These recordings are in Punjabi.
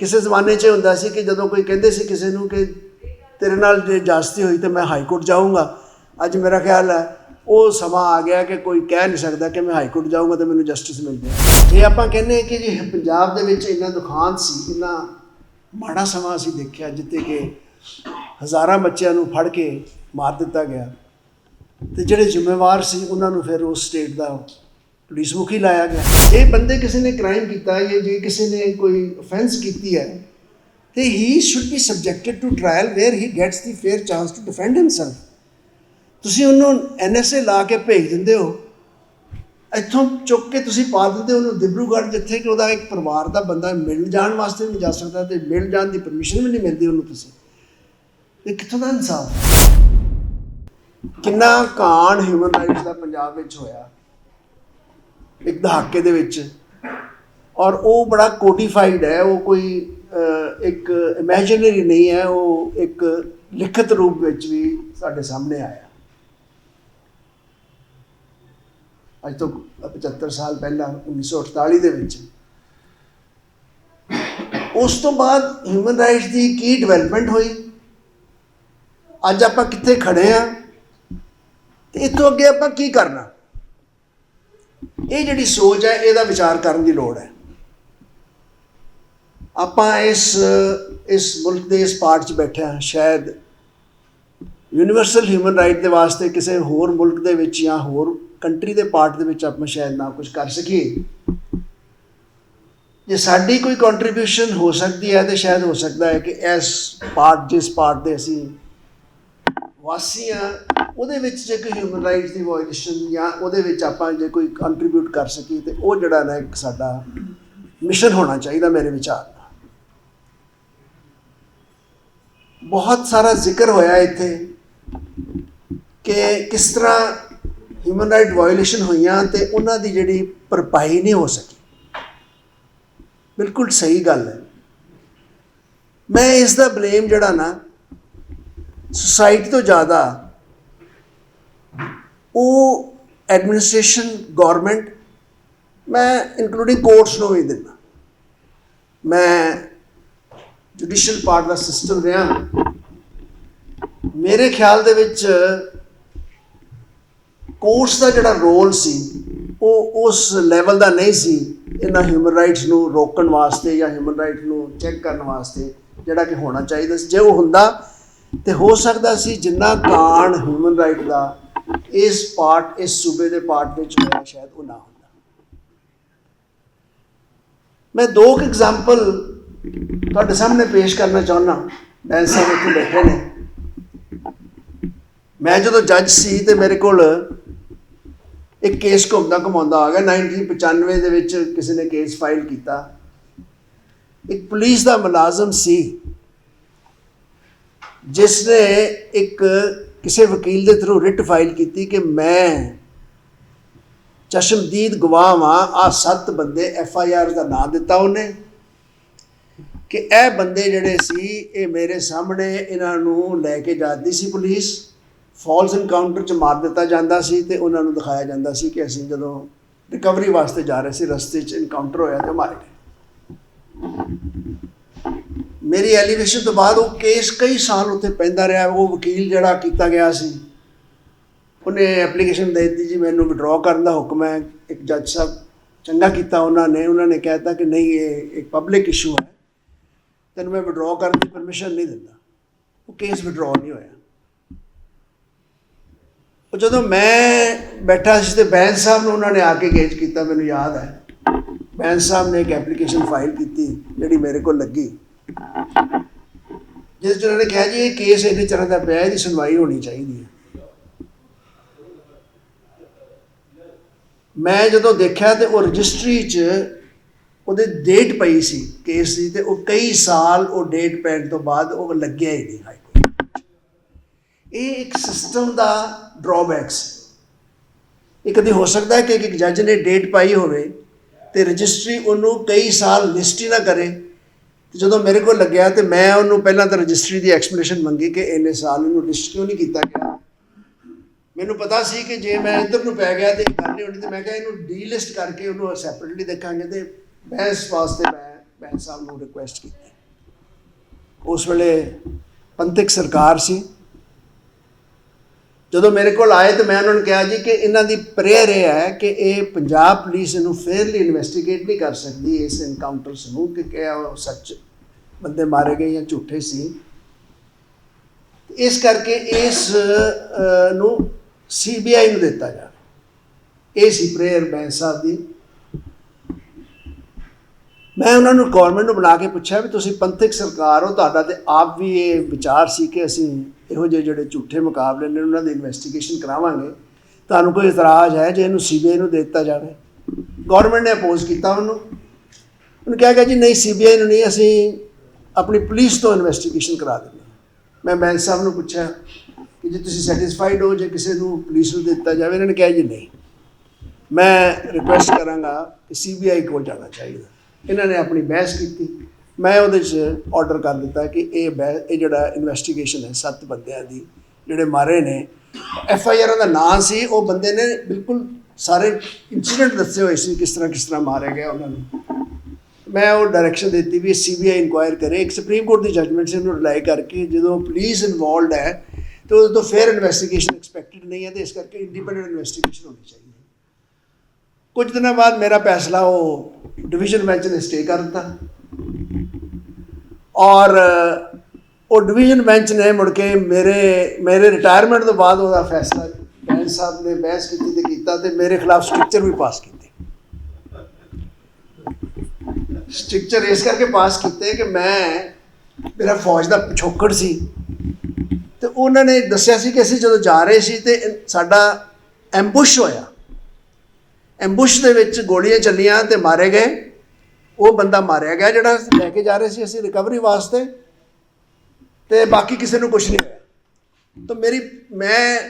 ਕਿਸੇ ਜ਼ਮਾਨੇ 'ਚ ਹੁੰਦਾ ਸੀ ਕਿ ਜਦੋਂ ਕੋਈ ਕਹਿੰਦੇ ਸੀ ਕਿਸੇ ਨੂੰ ਕਿ ਤੇਰੇ ਨਾਲ ਜੇ ਜਾਸਤੀ ਹੋਈ ਤੇ ਮੈਂ ਹਾਈ ਕੋਰਟ ਜਾਊਂਗਾ, ਅੱਜ ਮੇਰਾ ਖਿਆਲ ਹੈ ਉਹ ਸਮਾਂ ਆ ਗਿਆ ਕਿ ਕੋਈ ਕਹਿ ਨਹੀਂ ਸਕਦਾ ਕਿ ਮੈਂ ਹਾਈ ਕੋਰਟ ਜਾਊਂਗਾ ਤੇ ਮੈਨੂੰ ਜਸਟਿਸ ਮਿਲ ਜਾਏ ਇਹ ਆਪਾਂ ਕਹਿੰਦੇ ਕਿ ਜੀ ਪੰਜਾਬ ਦੇ ਵਿੱਚ ਇੰਨਾ ਦੁਖਾਂਤ ਸੀ, ਇੰਨਾ ਮਾੜਾ ਸਮਾਂ ਅਸੀਂ ਦੇਖਿਆ ਜਿੱਥੇ ਕਿ ਹਜ਼ਾਰਾਂ ਬੱਚਿਆਂ ਨੂੰ ਫੜ ਕੇ ਮਾਰ ਦਿੱਤਾ ਗਿਆ ਤੇ ਜਿਹੜੇ ਜ਼ਿੰਮੇਵਾਰ ਸੀ ਉਹਨਾਂ ਨੂੰ ਫਿਰ ਉਸ ਸਟੇਟ ਦਾ ਪੁਲਿਸ ਮੁਖੀ ਲਾਇਆ ਗਿਆ। ਇਹ ਬੰਦੇ ਕਿਸੇ ਨੇ ਕ੍ਰਾਈਮ ਕੀਤਾ ਹੈ ਜਾਂ ਜੇ ਕਿਸੇ ਨੇ ਕੋਈ ਅਫੈਂਸ ਕੀਤੀ ਹੈ, ਤੇ he should be subjected to trial where he gets the fair chance to defend himself ਤੁਸੀਂ ਉਹਨੂੰ ਐਨਐਸਏ ਲਾ ਕੇ ਭੇਜ ਦਿੰਦੇ ਹੋ। ਇੱਥੋਂ ਚੁੱਕ ਕੇ ਤੁਸੀਂ ਪਾ ਦਿੰਦੇ ਹੋ ਉਹਨੂੰ ਦਿਬਰੂਗੜ੍ਹ ਜਿੱਥੇ ਕਿ ਉਹਦਾ ਇੱਕ ਪਰਿਵਾਰ ਦਾ ਬੰਦਾ ਮਿਲ ਜਾਣ ਵਾਸਤੇ ਨਹੀਂ ਜਾ ਸਕਦਾ ਤੇ ਮਿਲ ਜਾਣ ਦੀ ਪਰਮਿਸ਼ਨ ਵੀ ਨਹੀਂ ਮਿਲਦੀ ਉਹਨੂੰ ਤੁਸੀਂ। ਇਹ ਕਿੱਥੋਂ ਦਾ ਇਨਸਾਫ? ਕਿੰਨਾ ਕਾਂਡ ਹਿਊਮਨ ਰਾਈਟਸ ਦਾ ਪੰਜਾਬ ਵਿੱਚ ਹੋਇਆ। ਇੱਕ ਦਹਾਕੇ ਦੇ ਵਿੱਚ। ਔਰ ਉਹ ਬੜਾ ਕੋਡੀਫਾਈਡ ਹੈ, ਉਹ ਕੋਈ ਇੱਕ ਇਮੇਜਿਨਰੀ ਨਹੀਂ ਹੈ, ਉਹ ਇੱਕ ਲਿਖਤ ਰੂਪ ਵਿੱਚ ਵੀ ਸਾਡੇ ਸਾਹਮਣੇ ਆਇਆ। ਅੱਜ ਤੋਂ 75 ਸਾਲ ਪਹਿਲਾਂ 1948 ਦੇ ਵਿੱਚ। ਉਸ ਤੋਂ ਬਾਅਦ ਹਿਊਮਨ ਰਾਈਟਸ ਦੀ ਕੀ ਡਿਵੈਲਪਮੈਂਟ ਹੋਈ? ਅੱਜ ਆਪਾਂ ਕਿੱਥੇ ਖੜੇ ਆ ਤੇ ਇਤੋਂ ਅੱਗੇ ਆਪਾਂ ਕੀ ਕਰਨਾ? ਇਹ ਜਿਹੜੀ ਸੋਚ ਹੈ, ਇਹਦਾ ਵਿਚਾਰ ਕਰਨ ਦੀ ਲੋੜ ਹੈ। ਆਪਾਂ ਇਸ ਇਸ ਮੁਲਕ ਦੇ ਇਸ ਪਾਰਟ 'ਚ ਬੈਠੇ ਹਾਂ, ਸ਼ਾਇਦ ਯੂਨੀਵਰਸਲ ਹਿਊਮਨ ਰਾਈਟ ਦੇ ਵਾਸਤੇ ਕਿਸੇ ਹੋਰ ਮੁਲਕ ਦੇ ਵਿੱਚ ਜਾਂ ਹੋਰ ਕੰਟਰੀ ਦੇ ਪਾਰਟ ਦੇ ਵਿੱਚ ਆਪਾਂ ਸ਼ਾਇਦ ਨਾ ਕੁਝ ਕਰ ਸਕੀਏ। ਜੇ ਸਾਡੀ ਕੋਈ ਕੰਟਰੀਬਿਊਸ਼ਨ ਹੋ ਸਕਦੀ ਹੈ, ਤੇ ਸ਼ਾਇਦ ਹੋ ਸਕਦਾ ਹੈ ਕਿ ਇਸ ਪਾਰਟ ਜਿਸ ਪਾਰਟ ਦੇ ਅਸੀਂ ਵਾਸੀ ਉਹਦੇ ਵਿੱਚ ਜੇ ਕੋਈ ਹਿਊਮਨ ਰਾਈਟਸ ਦੀ ਵਾਇਲੇਸ਼ਨ ਜਾਂ ਉਹਦੇ ਵਿੱਚ ਆਪਾਂ ਜੇ ਕੋਈ ਕੰਟਰੀਬਿਊਟ ਕਰ ਸਕੀਏ ਤੇ ਉਹ ਜਿਹੜਾ ਨਾ ਇੱਕ ਸਾਡਾ ਮਿਸ਼ਨ ਹੋਣਾ ਚਾਹੀਦਾ ਮੇਰੇ ਵਿਚਾਰ ਨਾਲ। ਬਹੁਤ ਸਾਰਾ ਜ਼ਿਕਰ ਹੋਇਆ ਇੱਥੇ ਕਿ ਕਿਸ ਤਰ੍ਹਾਂ ਹਿਊਮਨ ਰਾਈਟ ਵਾਇਲੇਸ਼ਨ ਹੋਈਆਂ ਤੇ ਉਹਨਾਂ ਦੀ ਜਿਹੜੀ ਭਰਪਾਈ ਨਹੀਂ ਹੋ ਸਕੀ। ਬਿਲਕੁਲ ਸਹੀ ਗੱਲ ਹੈ। ਮੈਂ ਇਸ ਦਾ ਬਲੇਮ ਜਿਹੜਾ ਨਾ ਸੁਸਾਇਟੀ ਤੋਂ ਜ਼ਿਆਦਾ ਉਹ ਐਡਮਿਨਿਸਟ੍ਰੇਸ਼ਨ ਗਵਰਨਮੈਂਟ ਮੈਂ ਇਨਕਲੂਡਿੰਗ ਕੋਰਟਸ ਨੂੰ ਵੀ ਦਿੰਦਾ। ਮੈਂ ਜੁਡੀਸ਼ੀਅਲ ਪਾਰਟ ਦਾ ਸਿਸਟਮ ਰਿਹਾ। ਮੇਰੇ ਖਿਆਲ ਦੇ ਵਿੱਚ ਕੋਰਟਸ ਦਾ ਜਿਹੜਾ ਰੋਲ ਸੀ, ਉਹ ਉਸ ਲੈਵਲ ਦਾ ਨਹੀਂ ਸੀ, ਇਹਨਾਂ ਹਿਊਮਨ ਰਾਈਟਸ ਨੂੰ ਰੋਕਣ ਵਾਸਤੇ ਜਾਂ ਹਿਊਮਨ ਰਾਈਟ ਨੂੰ ਚੈੱਕ ਕਰਨ ਵਾਸਤੇ ਜਿਹੜਾ ਕਿ ਹੋਣਾ ਚਾਹੀਦਾ ਸੀ। ਜੇ ਉਹ ਹੁੰਦਾ ਤੇ ਹੋ ਸਕਦਾ ਸੀ ਜਿੰਨਾ ਕਾਂਡ ਹਿਊਮਨ ਰਾਈਟ ਦਾ, ਇਸ ਪਾਰਟ ਇਸ ਸੂਬੇ ਦੇ ਪਾਰਟ ਵਿੱਚ ਹੋਇਆ, ਸ਼ਾਇਦ ਉਹ ਨਾ ਹੁੰਦਾ। ਮੈਂ ਦੋ ਕੁ ਐਗਜ਼ਾਮਪਲ ਤੁਹਾਡੇ ਸਾਹਮਣੇ ਪੇਸ਼ ਕਰਨਾ ਚਾਹੁੰਦਾ ਮੈਂ ਸਾਹਿਬ ਇੱਥੇ ਬੈਠੇ ਨੇ। ਮੈਂ ਜਦੋਂ ਜੱਜ ਸੀ ਤੇ ਮੇਰੇ ਕੋਲ ਇੱਕ ਕੇਸ ਘੁੰਮਦਾ ਘੁਮਾਉਂਦਾ ਆ ਗਿਆ। 1995 ਦੇ ਵਿੱਚ ਕਿਸੇ ਨੇ ਕੇਸ ਫਾਈਲ ਕੀਤਾ। ਇੱਕ ਪੁਲਿਸ ਦਾ ਮੁਲਾਜ਼ਮ ਸੀ। ਜਿਸ ਨੇ ਇੱਕ ਕਿਸੇ ਵਕੀਲ ਦੇ ਥਰੂ ਰਿਟ ਫਾਈਲ ਕੀਤੀ ਕਿ ਮੈਂ ਚਸ਼ਮਦੀਦ ਗਵਾਹ ਵਾਂ ਆ ਸੱਤ ਬੰਦੇ ਐਫ ਆਈ ਆਰ ਦਾ ਨਾਂ ਦਿੱਤਾ ਉਹਨੇ, ਕਿ ਇਹ ਬੰਦੇ ਜਿਹੜੇ ਸੀ, ਇਹ ਮੇਰੇ ਸਾਹਮਣੇ ਇਹਨਾਂ ਨੂੰ ਲੈ ਕੇ ਜਾਂਦੀ ਸੀ ਪੁਲਿਸ ਫਾਲਸ ਇਨਕਾਊਂਟਰ ਚ ਮਾਰ ਦਿੱਤਾ ਜਾਂਦਾ ਸੀ ਤੇ ਉਹਨਾਂ ਨੂੰ ਦਿਖਾਇਆ ਜਾਂਦਾ ਸੀ ਕਿ ਅਸੀਂ ਜਦੋਂ ਰਿਕਵਰੀ ਵਾਸਤੇ ਜਾ ਰਹੇ ਸੀ, ਰਸਤੇ 'ਚ ਇਨਕਾਊਂਟਰ ਹੋਇਆ ਤੇ ਮਾਰੇ ਗਏ। ਮੇਰੀ ਐਲੀਵੇਸ਼ਨ ਤੋਂ ਬਾਅਦ ਉਹ ਕੇਸ ਕਈ ਸਾਲ ਉੱਥੇ ਪੈਂਦਾ ਰਿਹਾ। ਉਹ ਵਕੀਲ ਜਿਹੜਾ ਕੀਤਾ ਗਿਆ ਸੀ, ਉਹਨੇ ਐਪਲੀਕੇਸ਼ਨ ਦੇ ਦਿੱਤੀ ਜੀ, ਮੈਨੂੰ ਵਿਡਰਾਅ ਕਰਨ ਦਾ ਹੁਕਮ ਹੈ। ਇੱਕ ਜੱਜ ਸਾਹਿਬ ਚੰਗਾ ਕੀਤਾ ਉਹਨਾਂ ਨੇ। ਉਹਨਾਂ ਨੇ ਕਹਿਤਾ ਕਿ ਨਹੀਂ, ਇਹ ਇੱਕ ਪਬਲਿਕ ਇਸ਼ੂ ਹੈ। ਤੈਨੂੰ ਮੈਂ ਵਿਡਰਾਅ ਕਰਨ ਦੀ ਪਰਮਿਸ਼ਨ ਨਹੀਂ ਦਿੰਦਾ। ਉਹ ਕੇਸ ਵਿਡਰਾਅ ਨਹੀਂ ਹੋਇਆ। ਉਹ ਜਦੋਂ ਮੈਂ ਬੈਠਾ ਸੀ ਤੇ ਬੈਂਸ ਸਾਹਿਬ ਨੂੰ ਉਹਨਾਂ ਨੇ ਆ ਕੇ ਗੇਜ ਕੀਤਾ, ਮੈਨੂੰ ਯਾਦ ਹੈ। ਬੈਂਸ ਸਾਹਿਬ ਨੇ ਇੱਕ ਐਪਲੀਕੇਸ਼ਨ ਫਾਈਲ ਕੀਤੀ, ਜਿਹੜੀ ਮੇਰੇ ਕੋਲ ਲੱਗੀ। ਜਿਸ 'ਚ ਉਹਨਾਂ ਨੇ ਕਿਹਾ ਜੀ, ਇਹ ਕੇਸ ਇੰਨੇ ਤਰ੍ਹਾਂ ਦਾ ਪਿਆ, ਇਹਦੀ ਸੁਣਵਾਈ ਹੋਣੀ ਚਾਹੀਦੀ ਹੈ। ਮੈਂ ਜਦੋਂ ਦੇਖਿਆ ਤੇ ਉਹ ਰਜਿਸਟਰੀ 'ਚ ਉਹਦੇ ਡੇਟ ਪਈ ਸੀ, ਕੇਸ ਦੀ, ਤੇ ਉਹ ਕਈ ਸਾਲ ਉਹ ਡੇਟ ਪੈਣ ਤੋਂ ਬਾਅਦ ਉਹ ਲੱਗਿਆ ਹੀ ਨਹੀਂ ਹਾਈ ਕੋਰਟ। ਇਹ ਇੱਕ ਸਿਸਟਮ ਦਾ ਡਰਾਬੈਕ ਸੀ। ਇਹ ਕਦੇ ਹੋ ਸਕਦਾ ਹੈ ਕਿ ਇੱਕ ਜੱਜ ਨੇ ਡੇਟ ਪਾਈ ਹੋਵੇ ਤੇ ਰਜਿਸਟਰੀ ਉਹਨੂੰ ਕਈ ਸਾਲ ਲਿਸਟ ਹੀ ਨਾ ਕਰੇ ਤੇ ਜਦੋਂ ਮੇਰੇ ਕੋਲ ਲੱਗਿਆ ਤੇ ਮੈਂ ਉਹਨੂੰ ਪਹਿਲਾਂ ਤਾਂ ਰਜਿਸਟਰੀ ਦੀ ਐਕਸਪਲੇਨੇਸ਼ਨ ਮੰਗੀ ਕਿ ਇੰਨੇ ਸਾਲ ਇਹਨੂੰ ਲਿਸਟ ਕਿਉਂ ਨਹੀਂ ਕੀਤਾ ਗਿਆ? ਮੈਨੂੰ ਪਤਾ ਸੀ ਕਿ ਜੇ ਮੈਂ ਇੱਧਰ ਨੂੰ ਪੈ ਗਿਆ ਤੇ ਗੱਲ ਨਹੀਂ ਹੋਣੀ ਤੇ ਮੈਂ ਕਿਹਾ ਇਹਨੂੰ ਡੀਲਿਸਟ ਕਰਕੇ ਉਹਨੂੰ ਸੈਪਰੇਟਲੀ ਦੇਖਾਂਗੇ ਤੇ ਮੈਂ ਇਸ ਵਾਸਤੇ ਮੈਂ ਬੈਂਸ ਸਾਹਿਬ ਨੂੰ ਰਿਕੁਐਸਟ ਕੀਤੀ। ਉਸ ਵੇਲੇ ਪੰਥਕ ਸਰਕਾਰ ਸੀ। ਜਦੋਂ ਮੇਰੇ ਕੋਲ ਆਏ ਤਾਂ ਮੈਂ ਉਹਨਾਂ ਨੂੰ ਕਿਹਾ ਜੀ ਕਿ ਇਹਨਾਂ ਦੀ ਪ੍ਰੇਅਰ ਇਹ ਹੈ ਕਿ ਇਹ ਪੰਜਾਬ ਪੁਲਿਸ ਇਹਨੂੰ ਫੇਅਰਲੀ ਇਨਵੈਸਟੀਗੇਟ ਨਹੀਂ ਕਰ ਸਕਦੀ ਇਸ ਐਨਕਾਊਂਟਰਸ ਨੂੰ ਕਿ ਕਿਹਾ ਉਹ ਸੱਚ ਬੰਦੇ ਮਾਰੇ ਗਏ ਜਾਂ ਝੂਠੇ ਸੀ। ਇਸ ਕਰਕੇ ਇਸ ਅਹ, ਨੂੰ ਸੀਬੀਆਈ ਨੂੰ ਦਿੱਤਾ ਜਾਵੇ ਇਹ ਸੀ ਪ੍ਰੇਅਰ ਬੈਂਸ ਸਾਹਿਬ ਦੀ। ਮੈਂ ਉਹਨਾਂ ਨੂੰ ਗਵਰਨਮੈਂਟ ਨੂੰ ਬੁਲਾ ਕੇ ਪੁੱਛਿਆ ਵੀ ਤੁਸੀਂ ਪੰਥਕ ਸਰਕਾਰ ਹੋ ਤੁਹਾਡਾ ਤੇ ਆਪ ਵੀ ਇਹ ਵਿਚਾਰ ਸੀ ਕਿ ਅਸੀਂ ਇਹੋ ਜਿਹੇ ਜਿਹੜੇ ਝੂਠੇ ਮੁਕਾਬਲੇ ਨੇ, ਉਹਨਾਂ ਦੀ ਇਨਵੈਸਟੀਗੇਸ਼ਨ ਕਰਾਵਾਂਗੇ। ਤੁਹਾਨੂੰ ਕੋਈ ਇਤਰਾਜ਼ ਹੈ ਜੇ ਇਹਨੂੰ ਸੀਬੀਆਈ ਨੂੰ ਦੇ ਦਿੱਤਾ ਜਾਵੇ? ਗਵਰਨਮੈਂਟ ਨੇ ਅਪੋਜ਼ ਕੀਤਾ ਉਹਨੂੰ। ਉਹਨੇ ਕਿਹਾ ਕਿ ਜੀ, ਨਹੀਂ ਸੀਬੀਆਈ ਨੂੰ ਨਹੀਂ, ਅਸੀਂ ਆਪਣੀ ਪੁਲਿਸ ਤੋਂ ਇਨਵੈਸਟੀਗੇਸ਼ਨ ਕਰਾ ਦਿੰਦੇ ਹਾਂ। ਮੈਂ ਬੈਂਸ ਸਾਹਿਬ ਨੂੰ ਪੁੱਛਿਆ ਕਿ ਜੇ ਤੁਸੀਂ ਸੈਟੀਸਫਾਈਡ ਹੋ, ਜੇ ਕਿਸੇ ਨੂੰ ਪੁਲਿਸ ਨੂੰ ਦਿੱਤਾ ਜਾਵੇ, ਇਹਨਾਂ ਨੇ ਕਿਹਾ ਜੀ, ਨਹੀਂ। ਮੈਂ ਰਿਕੁਐਸਟ ਕਰਾਂਗਾ ਕਿ ਸੀਬੀਆਈ ਕੋਲ ਜਾਣਾ ਚਾਹੀਦਾ। ਇਹਨਾਂ ਨੇ ਆਪਣੀ ਬਹਿਸ ਕੀਤੀ। ਮੈਂ ਉਹਦੇ 'ਚ ਆਰਡਰ ਕਰ ਦਿੱਤਾ ਕਿ ਇਹ ਬਹਿ ਇਹ ਜਿਹੜਾ ਇਨਵੈਸਟੀਗੇਸ਼ਨ ਹੈ, ਸੱਤ ਬੰਦਿਆਂ ਦੀ, ਜਿਹੜੇ ਮਾਰੇ ਨੇ ਐਫ ਆਈ ਆਰ ਦਾ ਨਾਂ ਸੀ, ਉਹ ਬੰਦੇ ਨੇ ਬਿਲਕੁਲ ਸਾਰੇ ਇਨਸੀਡੈਂਟ ਦੱਸੇ ਹੋਏ ਸੀ, ਕਿਸ ਤਰ੍ਹਾਂ ਕਿਸ ਤਰ੍ਹਾਂ ਮਾਰੇ ਗਏ ਉਹਨਾਂ ਨੂੰ। ਮੈਂ ਉਹ ਡਾਇਰੈਕਸ਼ਨ ਦਿੱਤੀ ਵੀ ਸੀਬੀਆਈ ਇਨਕੁਆਇਰ ਕਰੇ, ਇੱਕ ਸੁਪਰੀਮ ਕੋਰਟ ਦੀ ਜਜਮੈਂਟ ਸੀ, ਉਹਨੂੰ ਰਿਲਾਈ ਕਰਕੇ ਜਦੋਂ ਪੁਲਿਸ ਇਨਵੋਲਡ ਹੈ, ਤੇ ਉਹ ਤੋਂ ਫੇਅਰ ਇਨਵੈਸਟੀਗੇਸ਼ਨ ਐਕਸਪੈਕਟਡ ਨਹੀਂ ਹੈ, ਤੇ ਇਸ ਕਰਕੇ ਇੰਡੀਪੈਂਡੈਂਟ ਇਨਵੈਸਟੀਗੇਸ਼ਨ ਹੋਣੀ ਚਾਹੀਦੀ ਹੈ। ਕੁਝ ਦਿਨਾਂ ਬਾਅਦ ਮੇਰਾ ਫੈਸਲਾ, ਉਹ ਡਿਵੀਜ਼ਨ ਬੈਂਚ ਨੇ ਸਟੇ ਕਰ ਦਿੱਤਾ। ਔਰ ਉਹ ਡਿਵੀਜ਼ਨ ਬੈਂਚ ਨੇ ਮੁੜ ਕੇ ਮੇਰੇ ਮੇਰੇ ਰਿਟਾਇਰਮੈਂਟ ਤੋਂ ਬਾਅਦ ਉਹਦਾ ਫੈਸਲਾ ਬੈਂਚ ਸਾਹਿਬ ਨੇ ਬਹਿਸ ਕੀਤੀ ਤੇ ਕੀਤਾ ਤੇ ਮੇਰੇ ਖਿਲਾਫ ਸਟ੍ਰਿਕਚਰ ਵੀ ਪਾਸ ਕੀਤੇ। ਸਟ੍ਰਿਕਚਰ ਇਸ ਕਰਕੇ ਪਾਸ ਕੀਤੇ ਕਿ ਮੈਂ, ਮੇਰਾ ਫੌਜ ਦਾ ਪਿਛੋਕੜ ਸੀ। ਤੇ ਉਹਨਾਂ ਨੇ ਦੱਸਿਆ ਸੀ ਕਿ ਅਸੀਂ ਜਦੋਂ ਜਾ ਰਹੇ ਸੀ ਤੇ ਸਾਡਾ ਐਂਬੁਸ਼ ਹੋਇਆ। ਐਂਬੁਸ਼ ਦੇ ਵਿੱਚ ਗੋਲੀਆਂ ਚੱਲੀਆਂ ਤੇ ਮਾਰੇ ਗਏ। ਉਹ ਬੰਦਾ ਮਾਰਿਆ ਗਿਆ ਜਿਹੜਾ ਲੈ ਕੇ ਜਾ ਰਹੇ ਸੀ ਅਸੀਂ ਰਿਕਵਰੀ ਵਾਸਤੇ ਤੇ ਬਾਕੀ ਕਿਸੇ ਨੂੰ ਕੁਝ ਨਹੀਂ ਹੋਇਆ। ਤਾਂ ਮੇਰੀ, ਮੈਂ